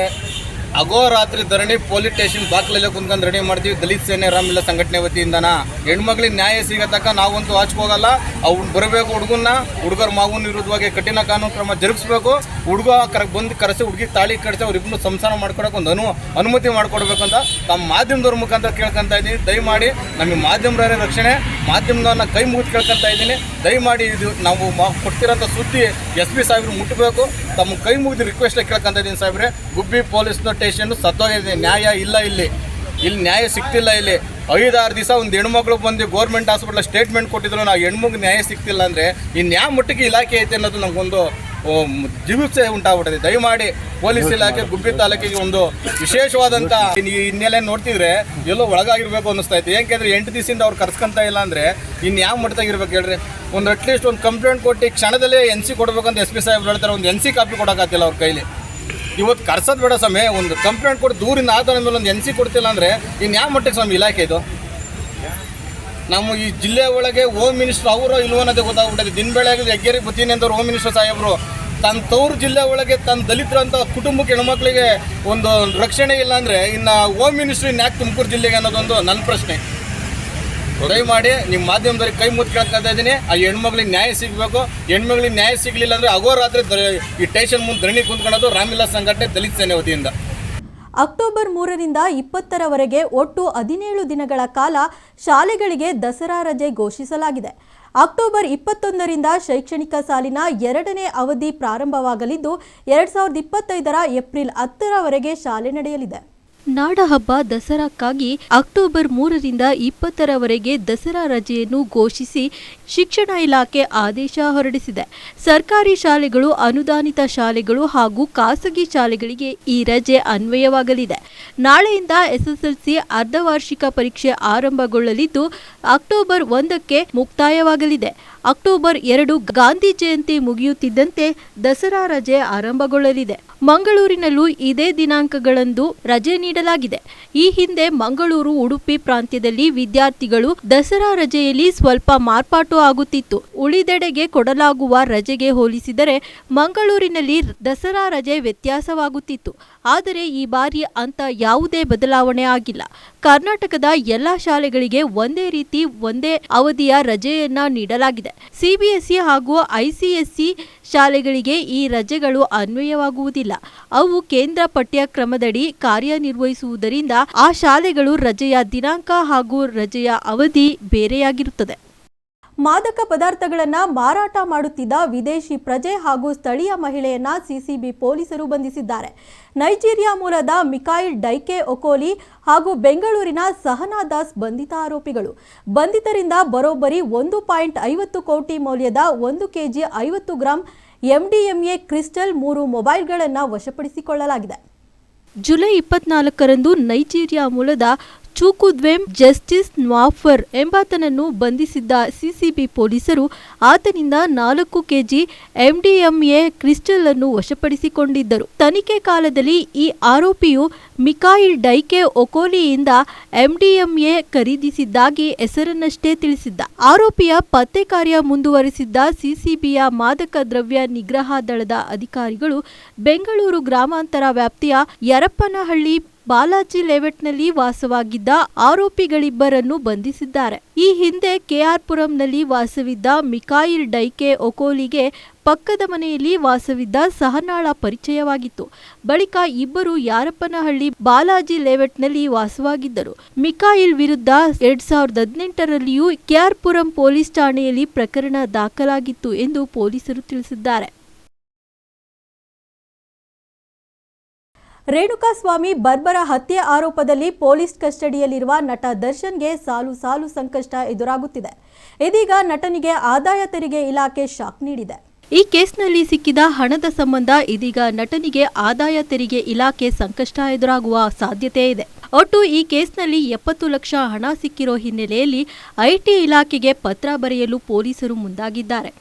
ಅಗೋರಾತ್ರಿ ಧರಣಿ ಪೊಲೀಸ್ ಸ್ಟೇಷನ್ ಬಾಕ್ಲಲ್ಲೇ ಕುಂತ್ಕೊಂಡು ರೆಡಿ ಮಾಡ್ತೀವಿ. ದಲಿತ ಸೇನೆ ರಾಮಿಲ್ಲ ಸಂಘಟನೆ ವತಿಯಿಂದನ. ಹೆಣ್ಮಕ್ಳಿಗೆ ನ್ಯಾಯ ಸಿಗತಕ್ಕ ನಾವಂತೂ ಹೋಗಲ್ಲ. ಅವ್ನು ಬರಬೇಕು ಹುಡುಗನ್ನ, ಹುಡುಗರ ಮಾವನ ವಿರುದ್ಧವಾಗಿ ಕಠಿಣ ಕಾನೂನು ಕ್ರಮ ಜರುಗಿಸ್ಬೇಕು. ಹುಡುಗ ಕರ, ಬಂದು ಕರೆಸಿ ಹುಡುಗಿ ತಾಳಿ ಕರೆಸಿ ಅವ್ರಿಬ್ರು ಸಂಸಾರ ಮಾಡ್ಕೊಡಕ್ಕೆ ಒಂದು ಅನು, ಅನುಮತಿ ಮಾಡ್ಕೊಡ್ಬೇಕು ಅಂತ ತಮ್ಮ ಮಾಧ್ಯಮದವ್ರ ಮುಖಾಂತರ ಕೇಳ್ಕೊಂತ ಇದ್ದೀನಿ. ದಯಮಾಡಿ ನಮಗೆ ಮಾಧ್ಯಮರೇ ರಕ್ಷಣೆ, ಮಾಧ್ಯಮದವ್ರನ್ನ ಕೈ ಮುಗಿದು ಕೇಳ್ಕೊತಾ ಇದ್ದೀನಿ. ದಯಮಾಡಿ ಇದು ನಾವು ಕೊಡ್ತಿರೋಂಥ ಸುದ್ದಿ ಎಸ್ ಪಿ ಸಾಹೇಬ್ರು ಮುಟ್ಟಬೇಕು ತಮ್ಮ ಕೈ ಮುಗಿದು ರಿಕ್ವೆಸ್ಟ್ ಕೇಳ್ಕೊಂತ ಇದ್ದೀನಿ ಸಾಹೇಬ್ರೆ. ಗುಬ್ಬಿ ಪೊಲೀಸ್ ಸ್ಟೇಷನ್ ಸತ್ತೋಗಿದೆ. ನ್ಯಾಯ ಇಲ್ಲ ಇಲ್ಲಿ. ಇಲ್ಲಿ ನ್ಯಾಯ ಸಿಗ್ತಿಲ್ಲ ಇಲ್ಲಿ. ಐದಾರು ದಿವಸ ಒಂದು ಹೆಣ್ಮಗಳು ಬಂದು ಗೌರ್ಮೆಂಟ್ ಹಾಸ್ಪಿಟಲ್ ಸ್ಟೇಟ್ಮೆಂಟ್ ಕೊಟ್ಟಿದ್ರು. ನಾವು ಹೆಣ್ಮಗ್ ನ್ಯಾಯ ಸಿಗ್ತಿಲ್ಲ ಅಂದರೆ ಇನ್ನು ಯಾವ ಮಟ್ಟಿಗೆ ಇಲಾಖೆ ಐತೆ ಅನ್ನೋದು ನಮಗೊಂದು ಜಿಗುಪ್ಸೆ ಉಂಟಾಗ್ಬಿಟ್ಟಿದೆ. ದಯಮಾಡಿ ಪೊಲೀಸ್ ಇಲಾಖೆ ಗುಬ್ಬಿ ತಾಲೂಕಿಗೆ ಒಂದು ವಿಶೇಷವಾದಂಥ ಹಿನ್ನೆಲೆ ನೋಡ್ತಿದ್ರೆ ಎಲ್ಲೋ ಒಳಗಾಗಿರ್ಬೇಕು ಅನ್ನಿಸ್ತಾ ಇತ್ತು. ಏಕೆಂದ್ರೆ ಎಂಟು ದಿವಸದಿಂದ ಅವ್ರು ಕರ್ಸ್ಕೊಂತ ಇಲ್ಲ ಅಂದ್ರೆ ಇನ್ನು ಯಾವ ಮಟ್ಟದಾಗಿರ್ಬೇಕು ಹೇಳ್ರಿ? ಒಂದು ಅಟ್ಲೀಸ್ಟ್ ಒಂದು ಕಂಪ್ಲೇಂಟ್ ಕೊಟ್ಟು ಕ್ಷಣದಲ್ಲೇ ಎನ್ ಸಿ ಕೊಡ್ಬೇಕಂತ ಎಸ್ ಪಿ ಸಾಹೇಬ್ ಹೇಳ್ತಾರೆ. ಒಂದು ಎನ್ ಸಿ ಕಾಪಿ ಕೊಡೋಕ್ಕಾಗ್ತಿಲ್ಲ ಅವ್ರ ಕೈಲಿ. ಇವತ್ತು ಕರ್ಸೋದು ಬೇಡ ಸ್ವಾಮಿ. ಒಂದು ಕಂಪ್ಲೇಂಟ್ ಕೊಟ್ಟು ದೂರಿಂದ ಆಧಾರದ ಮೇಲೆ ಒಂದು ಎನ್ ಸಿ ಕೊಡ್ತಿಲ್ಲ ಅಂದರೆ ಇನ್ನು ಯಾವ ಮಟ್ಟಕ್ಕೆ ಸ್ವಾಮಿ ಇಲಾಖೆ ಇದು? ನಮ್ಮ ಈ ಜಿಲ್ಲೆ ಒಳಗೆ ಹೋಮ್ ಮಿನಿಸ್ಟರ್ ಅವರು ಇಲ್ವೋ ಅನ್ನೋದೇ ಗೊತ್ತಾಗ್ಬಿಟ್ಟಿದೆ. ದಿನ ಬೆಳಗ್ಗೆ ಹೆಗ್ಗೇರಿ ಬರ್ತೀನಿ ಅಂದವ್ರು ಹೋಮ್ ಮಿನಿಸ್ಟರ್ ಸಾಹೇಬರು. ತನ್ನ ತವರು ಜಿಲ್ಲೆ ಒಳಗೆ ತನ್ನ ದಲಿತರಂತ ಕುಟುಂಬಕ್ಕೆ ಹೆಣ್ಮಕ್ಳಿಗೆ ಒಂದು ರಕ್ಷಣೆ ಇಲ್ಲ ಅಂದರೆ ಇನ್ನು ಹೋಮ್ ಮಿನಿಸ್ಟ್ರಿ ಇನ್ನು ಯಾಕೆ ತುಮಕೂರು ಜಿಲ್ಲೆಗೆ ಅನ್ನೋದೊಂದು ನನ್ನ ಪ್ರಶ್ನೆ. ದಯಮಾಡಿ ನಿಮ್ಮ ಮಾಧ್ಯಮದಲ್ಲಿ ಕೈ ಮುತ್ತು ಕೇಳ್ಕೊತಾ ಇದ್ದೀನಿ. ಆ ಹೆಣ್ಮಗಳಿಗೆ ನ್ಯಾಯ ಸಿಗಬೇಕು. ಹೆಣ್ಮಗಳಿಗೆ ನ್ಯಾಯ ಸಿಗಲಿಲ್ಲ ಅಂದರೆ ಅಗೋರಾತ್ರಿ ಈ ಟೇಷನ್ ಮುಂದೆ ಧರಣಿ ಕುಂತ್ಕೊಳ್ಳೋದು ರಾಮಿಲಾ ಸಂಘಟನೆ ದಲಿತ ಸೇನೆ ವತಿಯಿಂದ. ಅಕ್ಟೋಬರ್ ಮೂರರಿಂದ ಇಪ್ಪತ್ತರವರೆಗೆ ಒಟ್ಟು ಹದಿನೇಳು ದಿನಗಳ ಕಾಲ ಶಾಲೆಗಳಿಗೆ ದಸರಾ ರಜೆ ಘೋಷಿಸಲಾಗಿದೆ. ಅಕ್ಟೋಬರ್ ಇಪ್ಪತ್ತೊಂದರಿಂದ ಶೈಕ್ಷಣಿಕ ಸಾಲಿನ ಎರಡನೇ ಅವಧಿ ಪ್ರಾರಂಭವಾಗಲಿದ್ದು, ಎರಡ್ ಸಾವಿರದ ಇಪ್ಪತ್ತೈದರ ಏಪ್ರಿಲ್ ಹತ್ತರವರೆಗೆ ಶಾಲೆ ನಡೆಯಲಿದೆ. ನಾಡಹಬ್ಬ ದಸರಾಕ್ಕಾಗಿ ಅಕ್ಟೋಬರ್ ಮೂರರಿಂದ ಇಪ್ಪತ್ತರವರೆಗೆ ದಸರಾ ರಜೆಯನ್ನು ಘೋಷಿಸಿ ಶಿಕ್ಷಣ ಇಲಾಖೆ ಆದೇಶ ಹೊರಡಿಸಿದೆ. ಸರ್ಕಾರಿ ಶಾಲೆಗಳು, ಅನುದಾನಿತ ಶಾಲೆಗಳು ಹಾಗೂ ಖಾಸಗಿ ಶಾಲೆಗಳಿಗೆ ಈ ರಜೆ ಅನ್ವಯವಾಗಲಿದೆ. ನಾಳೆಯಿಂದ ಎಸ್ಎಸ್ಎಲ್ಸಿ ಅರ್ಧವಾರ್ಷಿಕ ಪರೀಕ್ಷೆ ಆರಂಭಗೊಳ್ಳಲಿದ್ದು ಅಕ್ಟೋಬರ್ ಒಂದಕ್ಕೆ ಮುಕ್ತಾಯವಾಗಲಿದೆ. ಅಕ್ಟೋಬರ್ ಎರಡು ಗಾಂಧಿ ಜಯಂತಿ ಮುಗಿಯುತ್ತಿದ್ದಂತೆ ದಸರಾ ರಜೆ ಆರಂಭಗೊಳ್ಳಲಿದೆ. ಮಂಗಳೂರಿನಲ್ಲೂ ಇದೇ ದಿನಾಂಕಗಳಂದು ರಜೆ ನೀಡಲಾಗಿದೆ. ಈ ಹಿಂದೆ ಮಂಗಳೂರು, ಉಡುಪಿ ಪ್ರಾಂತ್ಯದಲ್ಲಿ ವಿದ್ಯಾರ್ಥಿಗಳು ದಸರಾ ರಜೆಯಲ್ಲಿ ಸ್ವಲ್ಪ ಮಾರ್ಪಾಟು ಆಗುತ್ತಿತ್ತು. ಉಳಿದೆಡೆಗೆ ಕೊಡಲಾಗುವ ರಜೆಗೆ ಹೋಲಿಸಿದರೆ ಮಂಗಳೂರಿನಲ್ಲಿ ದಸರಾ ರಜೆ ವ್ಯತ್ಯಾಸವಾಗುತ್ತಿತ್ತು. ಆದರೆ ಈ ಬಾರಿ ಅಂತ ಯಾವುದೇ ಬದಲಾವಣೆ ಆಗಿಲ್ಲ. ಕರ್ನಾಟಕದ ಎಲ್ಲ ಶಾಲೆಗಳಿಗೆ ಒಂದೇ ರೀತಿ ಒಂದೇ ಅವಧಿಯ ರಜೆಯನ್ನ ನೀಡಲಾಗಿದೆ. ಸಿಬಿಎಸ್ಇ ಹಾಗೂ ಐಸಿಎಸ್ಇ ಶಾಲೆಗಳಿಗೆ ಈ ರಜೆಗಳು ಅನ್ವಯವಾಗುವುದಿಲ್ಲ. ಅವು ಕೇಂದ್ರ ಪಠ್ಯಕ್ರಮದಡಿ ಕಾರ್ಯನಿರ್ವಹಿಸುವುದರಿಂದ ಆ ಶಾಲೆಗಳು ರಜೆಯ ದಿನಾಂಕ ಹಾಗೂ ರಜೆಯ ಅವಧಿ ಬೇರೆಯಾಗಿರುತ್ತದೆ. ಮಾದಕ ಪದಾರ್ಥಗಳನ್ನು ಮಾರಾಟ ಮಾಡುತ್ತಿದ್ದ ವಿದೇಶಿ ಪ್ರಜೆ ಹಾಗೂ ಸ್ಥಳೀಯ ಮಹಿಳೆಯನ್ನ ಸಿಸಿಬಿ ಪೊಲೀಸರು ಬಂಧಿಸಿದ್ದಾರೆ. ನೈಜೀರಿಯಾ ಮೂಲದ ಮಿಕಾಯಿಲ್ ಡೈಕೆ ಒಕೋಲಿ ಹಾಗೂ ಬೆಂಗಳೂರಿನ ಸಹನಾ ದಾಸ್ ಬಂಧಿತ ಆರೋಪಿಗಳು ಬಂಧಿತರಿಂದ ಬರೋಬ್ಬರಿ ಒಂದು ಪಾಯಿಂಟ್ ಐವತ್ತು ಕೋಟಿ ಮೌಲ್ಯದ ಒಂದು ಕೆಜಿ ಐವತ್ತು ಗ್ರಾಂ ಎಂಡಿಎಂಎ ಕ್ರಿಸ್ಟಲ್ ಮೂರು ಮೊಬೈಲ್ಗಳನ್ನು ವಶಪಡಿಸಿಕೊಳ್ಳಲಾಗಿದೆ. ಜುಲೈ ಇಪ್ಪತ್ನಾಲ್ಕರಂದು ನೈಜೀರಿಯಾ ಮೂಲದ ಚೂಕುದ್ವೆಮ್ ಜಸ್ಟಿಸ್ ನ್ವಾಫರ್ ಎಂಬಾತನನ್ನು ಬಂಧಿಸಿದ್ದ ಸಿಸಿಬಿ ಪೊಲೀಸರು ಆತನಿಂದ ನಾಲ್ಕು ಕೆಜಿ ಎಂಡಿಎಂಎ ಕ್ರಿಸ್ಟಲ್ ಅನ್ನು ವಶಪಡಿಸಿಕೊಂಡಿದ್ದರು. ತನಿಖೆ ಕಾಲದಲ್ಲಿ ಈ ಆರೋಪಿಯು ಮಿಕಾಯಿಲ್ ಡೈಕೆ ಒಕೋಲಿಯಿಂದ ಎಂಡಿಎಂಎ ಖರೀದಿಸಿದ್ದಾಗಿ ಹೆಸರನ್ನಷ್ಟೇ ತಿಳಿಸಿದ್ದ. ಆರೋಪಿಯ ಪತ್ತೆ ಕಾರ್ಯ ಮುಂದುವರೆಸಿದ್ದ ಸಿಸಿಬಿಯ ಮಾದಕ ದ್ರವ್ಯ ನಿಗ್ರಹ ದಳದ ಅಧಿಕಾರಿಗಳು ಬೆಂಗಳೂರು ಗ್ರಾಮಾಂತರ ವ್ಯಾಪ್ತಿಯ ಯರಪ್ಪನಹಳ್ಳಿ ಬಾಲಾಜಿ ಲೇಔಟ್ನಲ್ಲಿ ವಾಸವಾಗಿದ್ದ ಆರೋಪಿಗಳಿಬ್ಬರನ್ನು ಬಂಧಿಸಿದ್ದಾರೆ. ಈ ಹಿಂದೆ ಕೆಆರ್ಪುರಂನಲ್ಲಿ ವಾಸವಿದ್ದ ಮಿಕಾಯಿಲ್ ಡೈಕೆ ಒಕೋಲಿಗೆ ಪಕ್ಕದ ಮನೆಯಲ್ಲಿ ವಾಸವಿದ್ದ ಸಹನಾಳ ಪರಿಚಯವಾಗಿತ್ತು. ಬಳಿಕ ಇಬ್ಬರು ಯಾರಪ್ಪನಹಳ್ಳಿ ಬಾಲಾಜಿ ಲೇಔಟ್ನಲ್ಲಿ ವಾಸವಾಗಿದ್ದರು. ಮಿಕಾಯಿಲ್ ವಿರುದ್ಧ ಎರಡ್ ಸಾವಿರದ ಹದಿನೆಂಟರಲ್ಲಿಯೂ ಕೆಆರ್ಪುರಂ ಪೊಲೀಸ್ ಠಾಣೆಯಲ್ಲಿ ಪ್ರಕರಣ ದಾಖಲಾಗಿತ್ತು ಎಂದು ಪೊಲೀಸರು ತಿಳಿಸಿದ್ದಾರೆ. ರೇಣುಕಾಸ್ವಾಮಿ ಬರ್ಬರ ಹತ್ಯೆ ಆರೋಪದಲ್ಲಿ ಪೊಲೀಸ್ ಕಸ್ಟಡಿಯಲ್ಲಿರುವ ನಟ ದರ್ಶನ್ಗೆ ಸಾಲು ಸಾಲು ಸಂಕಷ್ಟ ಎದುರಾಗುತ್ತಿದೆ. ಇದೀಗ ನಟನಿಗೆ ಆದಾಯ ತೆರಿಗೆ ಇಲಾಖೆ ಶಾಕ್ ನೀಡಿದೆ. ಈ ಕೇಸ್ನಲ್ಲಿ ಸಿಕ್ಕಿದ ಹಣದ ಸಂಬಂಧ ಇದೀಗ ನಟನಿಗೆ ಆದಾಯ ತೆರಿಗೆ ಇಲಾಖೆ ಸಂಕಷ್ಟ ಎದುರಾಗುವ ಸಾಧ್ಯತೆ ಇದೆ. ಒಟ್ಟು ಈ ಕೇಸ್ನಲ್ಲಿ ಎಪ್ಪತ್ತು ಲಕ್ಷ ಹಣ ಸಿಕ್ಕಿರೋ ಹಿನ್ನೆಲೆಯಲ್ಲಿ ಐಟಿ ಇಲಾಖೆಗೆ ಪತ್ರ ಬರೆಯಲು ಪೊಲೀಸರು ಮುಂದಾಗಿದ್ದಾರೆ.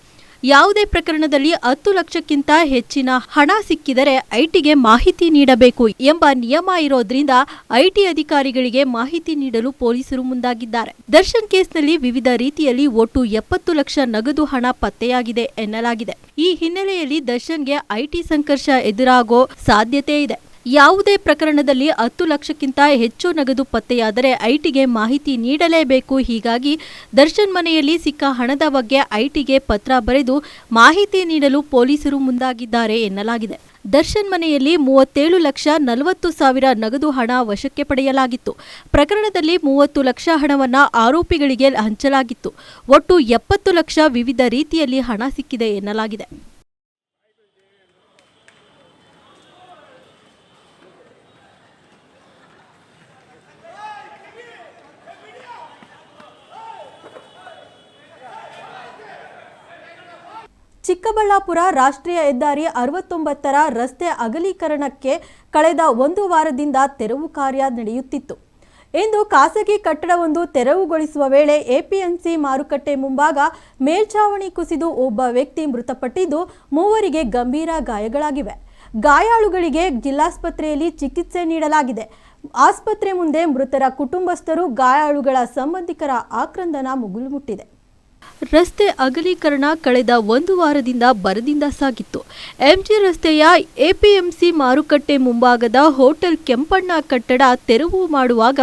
ಯಾವುದೇ ಪ್ರಕರಣದಲ್ಲಿ ಹತ್ತು ಲಕ್ಷಕ್ಕಿಂತ ಹೆಚ್ಚಿನ ಹಣ ಸಿಕ್ಕಿದರೆ ಐಟಿಗೆ ಮಾಹಿತಿ ನೀಡಬೇಕು ಎಂಬ ನಿಯಮ ಇರೋದ್ರಿಂದ ಐಟಿ ಅಧಿಕಾರಿಗಳಿಗೆ ಮಾಹಿತಿ ನೀಡಲು ಪೊಲೀಸರು ಮುಂದಾಗಿದ್ದಾರೆ. ದರ್ಶನ್ ಕೇಸ್ನಲ್ಲಿ ವಿವಿಧ ರೀತಿಯಲ್ಲಿ ಒಟ್ಟು ಎಪ್ಪತ್ತು ಲಕ್ಷ ನಗದು ಹಣ ಪತ್ತೆಯಾಗಿದೆ ಎನ್ನಲಾಗಿದೆ. ಈ ಹಿನ್ನೆಲೆಯಲ್ಲಿ ದರ್ಶನ್ಗೆ ಐಟಿ ಸಂಕರ್ಷ ಎದುರಾಗೋ ಸಾಧ್ಯತೆ ಇದೆ. ಯಾವುದೇ ಪ್ರಕರಣದಲ್ಲಿ ಹತ್ತು ಲಕ್ಷಕ್ಕಿಂತ ಹೆಚ್ಚು ನಗದು ಪತ್ತೆಯಾದರೆ ಐಟಿಗೆ ಮಾಹಿತಿ ನೀಡಲೇಬೇಕು. ಹೀಗಾಗಿ ದರ್ಶನ್ ಮನೆಯಲ್ಲಿ ಸಿಕ್ಕ ಹಣದ ಬಗ್ಗೆ ಐಟಿಗೆ ಪತ್ರ ಬರೆದು ಮಾಹಿತಿ ನೀಡಲು ಪೊಲೀಸರು ಮುಂದಾಗಿದ್ದಾರೆ ಎನ್ನಲಾಗಿದೆ. ದರ್ಶನ್ ಮನೆಯಲ್ಲಿ ಮೂವತ್ತೇಳು ಲಕ್ಷ ನಲವತ್ತು ಸಾವಿರ ನಗದು ಹಣ ವಶಕ್ಕೆ ಪಡೆಯಲಾಗಿತ್ತು. ಪ್ರಕರಣದಲ್ಲಿ ಮೂವತ್ತು ಲಕ್ಷ ಹಣವನ್ನು ಆರೋಪಿಗಳಿಗೆ ಹಂಚಲಾಗಿತ್ತು. ಒಟ್ಟು ಎಪ್ಪತ್ತು ಲಕ್ಷ ವಿವಿಧ ರೀತಿಯಲ್ಲಿ ಹಣ ಸಿಕ್ಕಿದೆ ಎನ್ನಲಾಗಿದೆ. ಚಿಕ್ಕಬಳ್ಳಾಪುರ ರಾಷ್ಟ್ರೀಯ ಹೆದ್ದಾರಿ ಅರವತ್ತೊಂಬತ್ತರ ರಸ್ತೆ ಅಗಲೀಕರಣಕ್ಕೆ ಕಳೆದ ಒಂದು ವಾರದಿಂದ ತೆರವು ಕಾರ್ಯ ನಡೆಯುತ್ತಿತ್ತು. ಇಂದು ಖಾಸಗಿ ಕಟ್ಟಡವೊಂದು ತೆರವುಗೊಳಿಸುವ ವೇಳೆ ಎಪಿಎಂಸಿ ಮಾರುಕಟ್ಟೆ ಮುಂಭಾಗ ಮೇಲ್ಛಾವಣಿ ಕುಸಿದು ಒಬ್ಬ ವ್ಯಕ್ತಿ ಮೃತಪಟ್ಟಿದ್ದು ಮೂವರಿಗೆ ಗಂಭೀರ ಗಾಯಗಳಾಗಿವೆ. ಗಾಯಾಳುಗಳಿಗೆ ಜಿಲ್ಲಾಸ್ಪತ್ರೆಯಲ್ಲಿ ಚಿಕಿತ್ಸೆ ನೀಡಲಾಗಿದೆ. ಆಸ್ಪತ್ರೆ ಮುಂದೆ ಮೃತರ ಕುಟುಂಬಸ್ಥರು ಗಾಯಾಳುಗಳ ಸಂಬಂಧಿಕರ ಆಕ್ರಂದನ ಮುಗಿಲು ಮುಟ್ಟಿದೆ. ರಸ್ತೆ ಅಗಲೀಕರಣ ಕಳೆದ ಒಂದು ವಾರದಿಂದ ಬರದಿಂದ ಸಾಗಿತ್ತು. ಎಂಜಿ ರಸ್ತೆಯ ಎಪಿಎಂಸಿ ಮಾರುಕಟ್ಟೆ ಮುಂಭಾಗದ ಹೋಟೆಲ್ ಕೆಂಪಣ್ಣ ಕಟ್ಟಡ ತೆರವು ಮಾಡುವಾಗ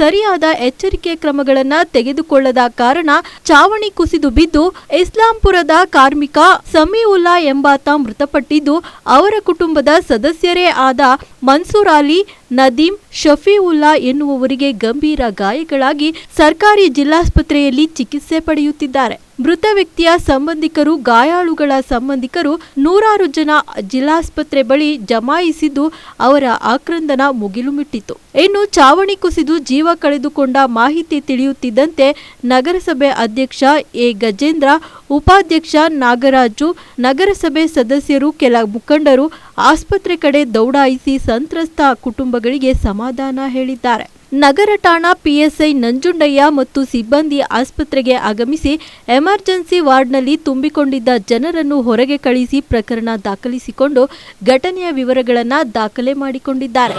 ಸರಿಯಾದ ಎಚ್ಚರಿಕೆ ಕ್ರಮಗಳನ್ನು ತೆಗೆದುಕೊಳ್ಳದ ಕಾರಣ ಚಾವಣಿ ಕುಸಿದು ಬಿದ್ದು ಇಸ್ಲಾಂಪುರದ ಕಾರ್ಮಿಕ ಸಮೀವುಲ್ಲಾ ಎಂಬಾತ ಮೃತಪಟ್ಟಿದ್ದು ಅವರ ಕುಟುಂಬದ ಸದಸ್ಯರೇ ಆದ ಮನ್ಸೂರ್ ಅಲಿ, ನದೀಂ, ಶಫೀವುಲ್ಲಾ ಎನ್ನುವವರಿಗೆ ಗಂಭೀರ ಗಾಯಗಳಾಗಿ ಸರ್ಕಾರಿ ಜಿಲ್ಲಾಸ್ಪತ್ರೆಯಲ್ಲಿ ಚಿಕಿತ್ಸೆ ಪಡೆಯುತ್ತಿದ್ದಾರೆ. ಮೃತ ವ್ಯಕ್ತಿಯ ಸಂಬಂಧಿಕರು, ಗಾಯಾಳುಗಳ ಸಂಬಂಧಿಕರು ನೂರಾರು ಜನ ಜಿಲ್ಲಾಸ್ಪತ್ರೆ ಬಳಿ ಜಮಾಯಿಸಿದ್ದು ಅವರ ಆಕ್ರಂದನ ಮುಗಿಲು ಮುಟ್ಟಿತು ಇನ್ನು ಚಾವಣಿ ಕುಸಿದು ಜೀವ ಕಳೆದುಕೊಂಡ ಮಾಹಿತಿ ತಿಳಿಯುತ್ತಿದ್ದಂತೆ ನಗರಸಭೆ ಅಧ್ಯಕ್ಷ ಎ. ಗಜೇಂದ್ರ, ಉಪಾಧ್ಯಕ್ಷ ನಾಗರಾಜು, ನಗರಸಭೆ ಸದಸ್ಯರು, ಕೆಲ ಮುಖಂಡರು ಆಸ್ಪತ್ರೆ ಕಡೆ ದೌಡಾಯಿಸಿ ಸಂತ್ರಸ್ತ ಕುಟುಂಬಗಳಿಗೆ ಸಮಾಧಾನ ಹೇಳಿದ್ದಾರೆ. ನಗರ ಠಾಣಾ ಪಿಎಸ್ಐ ನಂಜುಂಡಯ್ಯ ಮತ್ತು ಸಿಬ್ಬಂದಿ ಆಸ್ಪತ್ರೆಗೆ ಆಗಮಿಸಿ ಎಮರ್ಜೆನ್ಸಿ ವಾರ್ಡ್ನಲ್ಲಿ ತುಂಬಿಕೊಂಡಿದ್ದ ಜನರನ್ನು ಹೊರಗೆ ಕಳಿಸಿ ಪ್ರಕರಣ ದಾಖಲಿಸಿಕೊಂಡು ಘಟನೆಯ ವಿವರಗಳನ್ನು ದಾಖಲೆ ಮಾಡಿಕೊಂಡಿದ್ದಾರೆ.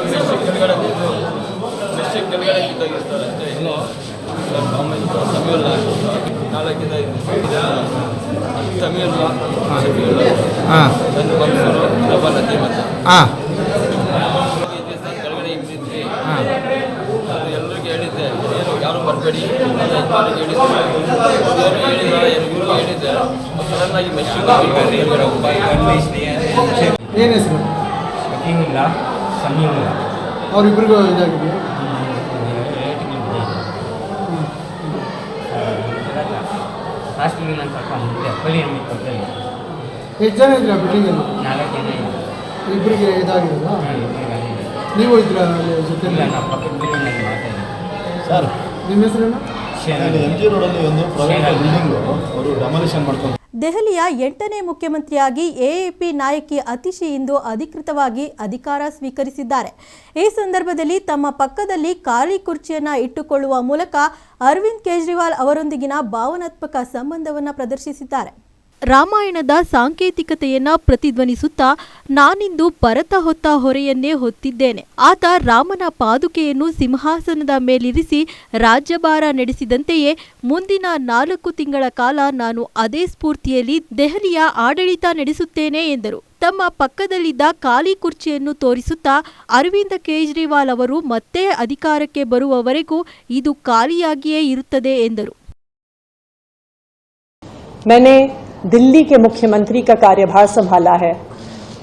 ಎಲ್ಲರಿಗೂ ಹೇಳಿದ್ದೆ ಏನು ಯಾರು ಬರಬೇಡಿ ಯಜಮಾನಿಗೆ ಹೇಳಿದ್ದೆ ಏನು ಹೇಳಿಲ್ಲ ಏನು ಇವ್ರಿಗೆ ಹೇಳಿದ್ದೆ ಸಡನ್ ಆಗಿ ಮೆಷಿನ್ ಏನು ಹೆಸರು? ಇಲ್ಲ ಸಮೀಲ್ಲ ಅವರಿಬ್ಬರಿಗೂ ಇದಾಗಿದೆ? ಹಾಸ್ಟೆಲ್ಗೆ ನಾನು ಕರ್ಕೊಂಡು ಹೋಗಿದ್ದೆ ಬಳಿ ನಮಗೆ ಕೊಡ್ತೇನೆ ಎಷ್ಟು ಜನ ಇದ್ರ ಬಿಲ್ಡಿಂಗಲ್ಲಿ ನಾಲ್ಕು ಜನ ಇಬ್ಬರಿಗೆ ಇದಾಗಿರೋದಾ? ನೀವು ಇದ್ರ ಜೊತೆ ಇಲ್ಲ ನಾವು ಪಕ್ಕದ ಬಿಲ್ಡಿಂಗ್ನಲ್ಲಿ ಮಾತಾಡಿ ಸರ್ ನಿಮ್ಮ ಹೆಸರೇನು? ಎಂ ಜಿ ರೋಡಲ್ಲಿ ಒಂದು ಪ್ರೈವೇಟ್ ಬಿಲ್ಡಿಂಗು ಅವರು ಡೆಮಾಲಿಷನ್ ಮಾಡ್ಕೊಂಡು. ದೆಹಲಿಯ ಎಂಟನೇ ಮುಖ್ಯಮಂತ್ರಿಯಾಗಿ ಎಎಪಿ ನಾಯಕಿ ಅತಿಶಿ ಇಂದು ಅಧಿಕೃತವಾಗಿ ಅಧಿಕಾರ ಸ್ವೀಕರಿಸಿದ್ದಾರೆ. ಈ ಸಂದರ್ಭದಲ್ಲಿ ತಮ್ಮ ಪಕ್ಕದಲ್ಲಿ ಖಾಲಿ ಕುರ್ಚಿಯನ್ನ ಇಟ್ಟುಕೊಳ್ಳುವ ಮೂಲಕ ಅರವಿಂದ್ ಕೇಜ್ರಿವಾಲ್ ಅವರೊಂದಿಗಿನ ಭಾವನಾತ್ಮಕ ಸಂಬಂಧವನ್ನು ಪ್ರದರ್ಶಿಸಿದ್ದಾರೆ. ರಾಮಾಯಣದ ಸಾಂಕೇತಿಕತೆಯನ್ನ ಪ್ರತಿಧ್ವನಿಸುತ್ತಾ ನಾನಿಂದು ಭರತ ಹೊತ್ತ ಹೊರೆಯನ್ನೇ ಹೊತ್ತಿದ್ದೇನೆ. ಆತ ರಾಮನ ಪಾದುಕೆಯನ್ನು ಸಿಂಹಾಸನದ ಮೇಲಿರಿಸಿ ರಾಜ್ಯಭಾರ ನಡೆಸಿದಂತೆಯೇ ಮುಂದಿನ ನಾಲ್ಕು ತಿಂಗಳ ಕಾಲ ನಾನು ಅದೇ ಸ್ಫೂರ್ತಿಯಲ್ಲಿ ದೆಹಲಿಯ ಆಡಳಿತ ನಡೆಸುತ್ತೇನೆ ಎಂದರು. ತಮ್ಮ ಪಕ್ಕದಲ್ಲಿದ್ದ ಖಾಲಿ ಕುರ್ಚಿಯನ್ನು ತೋರಿಸುತ್ತಾ ಅರವಿಂದ ಕೇಜ್ರಿವಾಲ್ ಅವರು ಮತ್ತೆ ಅಧಿಕಾರಕ್ಕೆ ಬರುವವರೆಗೂ ಇದು ಖಾಲಿಯಾಗಿಯೇ ಇರುತ್ತದೆ ಎಂದರು. दिल्ली के मुख्यमंत्री का कार्यभार संभाला है,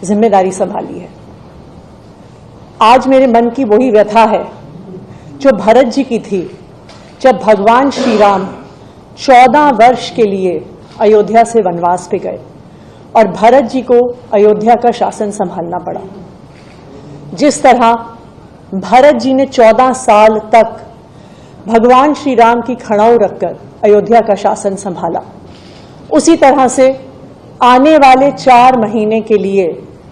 ज़िम्मेदारी संभाली है। आज मेरे मन की वही व्यथा है, जो भरत जी की थी, जब भगवान श्री राम चौदह वर्ष के लिए अयोध्या से वनवास पे गए और भरत जी को अयोध्या का शासन संभालना पड़ा। जिस तरह भरत जी ने चौदह साल तक भगवान श्री राम की खड़ाऊ रखकर अयोध्या का शासन संभाला उसी तरह से आने वाले चार महीने के लिए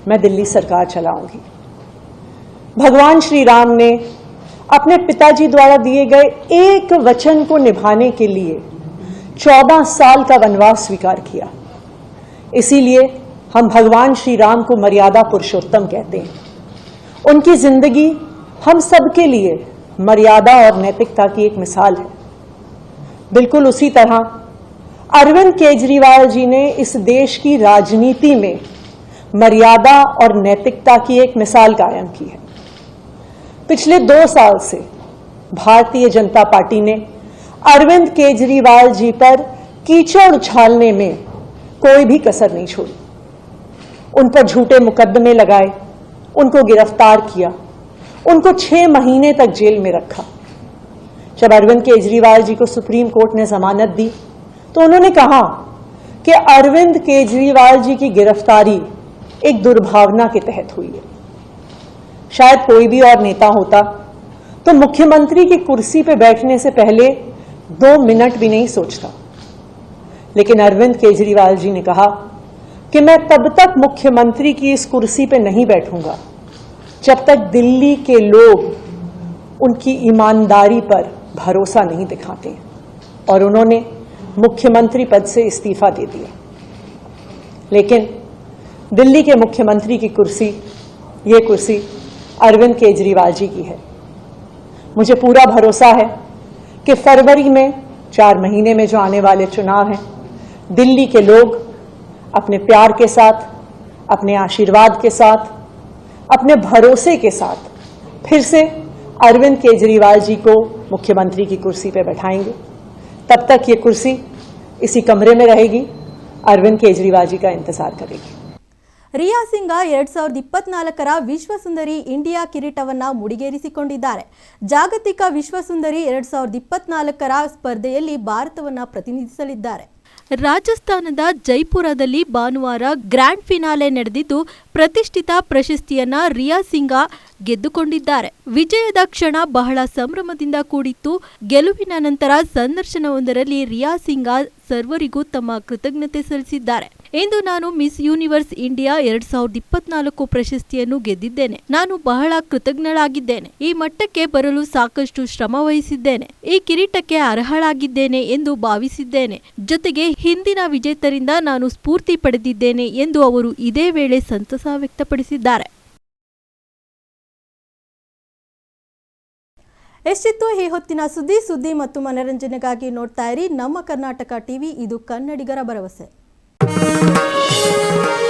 मैं दिल्ली सरकार चलाऊँगी। भगवान श्री राम ने अपने पिताजी द्वारा दिए गए एक वचन को निभाने के लिए चौदह साल का वनवास स्वीकार किया। इसीलिए हम भगवान श्री राम को मर्यादा पुरुषोत्तम कहते हैं। उनकी ज़िंदगी हम सबके लिए मर्यादा और नैतिकता की एक मिसाल है। बिल्कुल उसी तरह अरविंद केजरीवाल जी ने इस देश की राजनीति में मर्यादा और नैतिकता की एक मिसाल कायम की है। पिछले दो साल से भारतीय जनता पार्टी ने अरविंद केजरीवाल जी पर कीचड़ उछालने में कोई भी कसर नहीं छोड़ी। उन पर झूठे मुकदमे लगाए, उनको गिरफ़्तार किया, उनको छह महीने तक जेल में रखा। जब अरविंद केजरीवाल जी को सुप्रीम कोर्ट ने जमानत दी तो उन्होंने कहा कि अरविंद केजरीवाल जी की गिरफ्तारी एक दुर्भावना के तहत हुई है। शायद कोई भी और नेता होता तो मुख्यमंत्री की कुर्सी पर बैठने से पहले दो मिनट भी नहीं सोचता। लेकिन अरविंद केजरीवाल जी ने कहा कि मैं तब तक मुख्यमंत्री की इस कुर्सी पर नहीं बैठूँगा, जब तक दिल्ली के लोग उनकी ईमानदारी पर भरोसा नहीं दिखाते और उन्होंने मुख्यमंत्री पद से इस्तीफा दे दिया लेकिन दिल्ली के मुख्यमंत्री की कुर्सी, ये कुर्सी अरविंद केजरीवाल जी की है। मुझे पूरा भरोसा है कि फरवरी में, चार महीने में जो आने वाले चुनाव हैं, दिल्ली के लोग अपने प्यार के साथ, अपने आशीर्वाद के साथ, अपने भरोसे के साथ फिर से अरविंद केजरीवाल जी को मुख्यमंत्री की कुर्सी पर बैठाएँगे। तब तक ये कुर्सी इसी कमरे में रहेगी अरविंद केजरीवाल जी का इंतजार करेगी ರಿಯಾ ಸಿಂಗ ಎರಡ್ ಸಾವಿರದ ಇಪ್ಪತ್ನಾಲ್ಕರ ವಿಶ್ವಸುಂದರಿ ಇಂಡಿಯಾ ಕಿರೀಟವನ್ನ ಮುಡಿಗೇರಿಸಿಕೊಂಡಿದ್ದಾರೆ ಜಾಗತಿಕ ವಿಶ್ವಸುಂದರಿ ಎರಡ್ ಸಾವಿರದ ಇಪ್ಪತ್ನಾಲ್ಕರ ಸ್ಪರ್ಧೆಯಲ್ಲಿ ಭಾರತವನ್ನ ಪ್ರತಿನಿಧಿಸಲಿದ್ದಾರೆ ರಾಜಸ್ಥಾನದ ಜೈಪುರದಲ್ಲಿ ಭಾನುವಾರ ಗ್ರ್ಯಾಂಡ್ ಫಿನಾಲೆ ನಡೆದಿದ್ದು, ಪ್ರತಿಷ್ಠಿತ ಪ್ರಶಸ್ತಿಯನ್ನ ರಿಯಾ ಸಿಂಗ ಗೆದ್ದುಕೊಂಡಿದ್ದಾರೆ. ವಿಜಯದ ಕ್ಷಣ ಬಹಳ ಸಂಭ್ರಮದಿಂದ ಕೂಡಿತ್ತು. ಗೆಲುವಿನ ನಂತರ ಸಂದರ್ಶನವೊಂದರಲ್ಲಿ ರಿಯಾ ಸಿಂಗ ಸರ್ವರಿಗೂ ತಮ್ಮ ಕೃತಜ್ಞತೆ ಸಲ್ಲಿಸಿದ್ದಾರೆ. ಇಂದು ನಾನು ಮಿಸ್ ಯೂನಿವರ್ಸ್ ಇಂಡಿಯಾ ಎರಡ್ ಸಾವಿರದ ಇಪ್ಪತ್ನಾಲ್ಕು ಪ್ರಶಸ್ತಿಯನ್ನು ಗೆದ್ದಿದ್ದೇನೆ. ನಾನು ಬಹಳ ಕೃತಜ್ಞಳಾಗಿದ್ದೇನೆ. ಈ ಮಟ್ಟಕ್ಕೆ ಬರಲು ಸಾಕಷ್ಟು ಶ್ರಮ ವಹಿಸಿದ್ದೇನೆ ಈ ಕಿರೀಟಕ್ಕೆ ಅರ್ಹಳಾಗಿದ್ದೇನೆ ಎಂದು ಭಾವಿಸಿದ್ದೇನೆ. ಜೊತೆಗೆ ಹಿಂದಿನ ವಿಜೇತರಿಂದ ನಾನು ಸ್ಫೂರ್ತಿ ಪಡೆದಿದ್ದೇನೆ ಎಂದು ಅವರು ಇದೇ ವೇಳೆ ಸಂತಸ ವ್ಯಕ್ತಪಡಿಸಿದ್ದಾರೆ. ಎಷ್ಟಿತ್ತು ಈ ಹೊತ್ತಿನ ಸುದ್ದಿ? ಸುದ್ದಿ ಮತ್ತು ಮನರಂಜನೆಗಾಗಿ ನೋಡ್ತಾ ಇರಿ. ನಮ್ಮ ಕರ್ನಾಟಕ ಟಿವಿ, ಇದು ಕನ್ನಡಿಗರ ಭರವಸೆ. Thank you.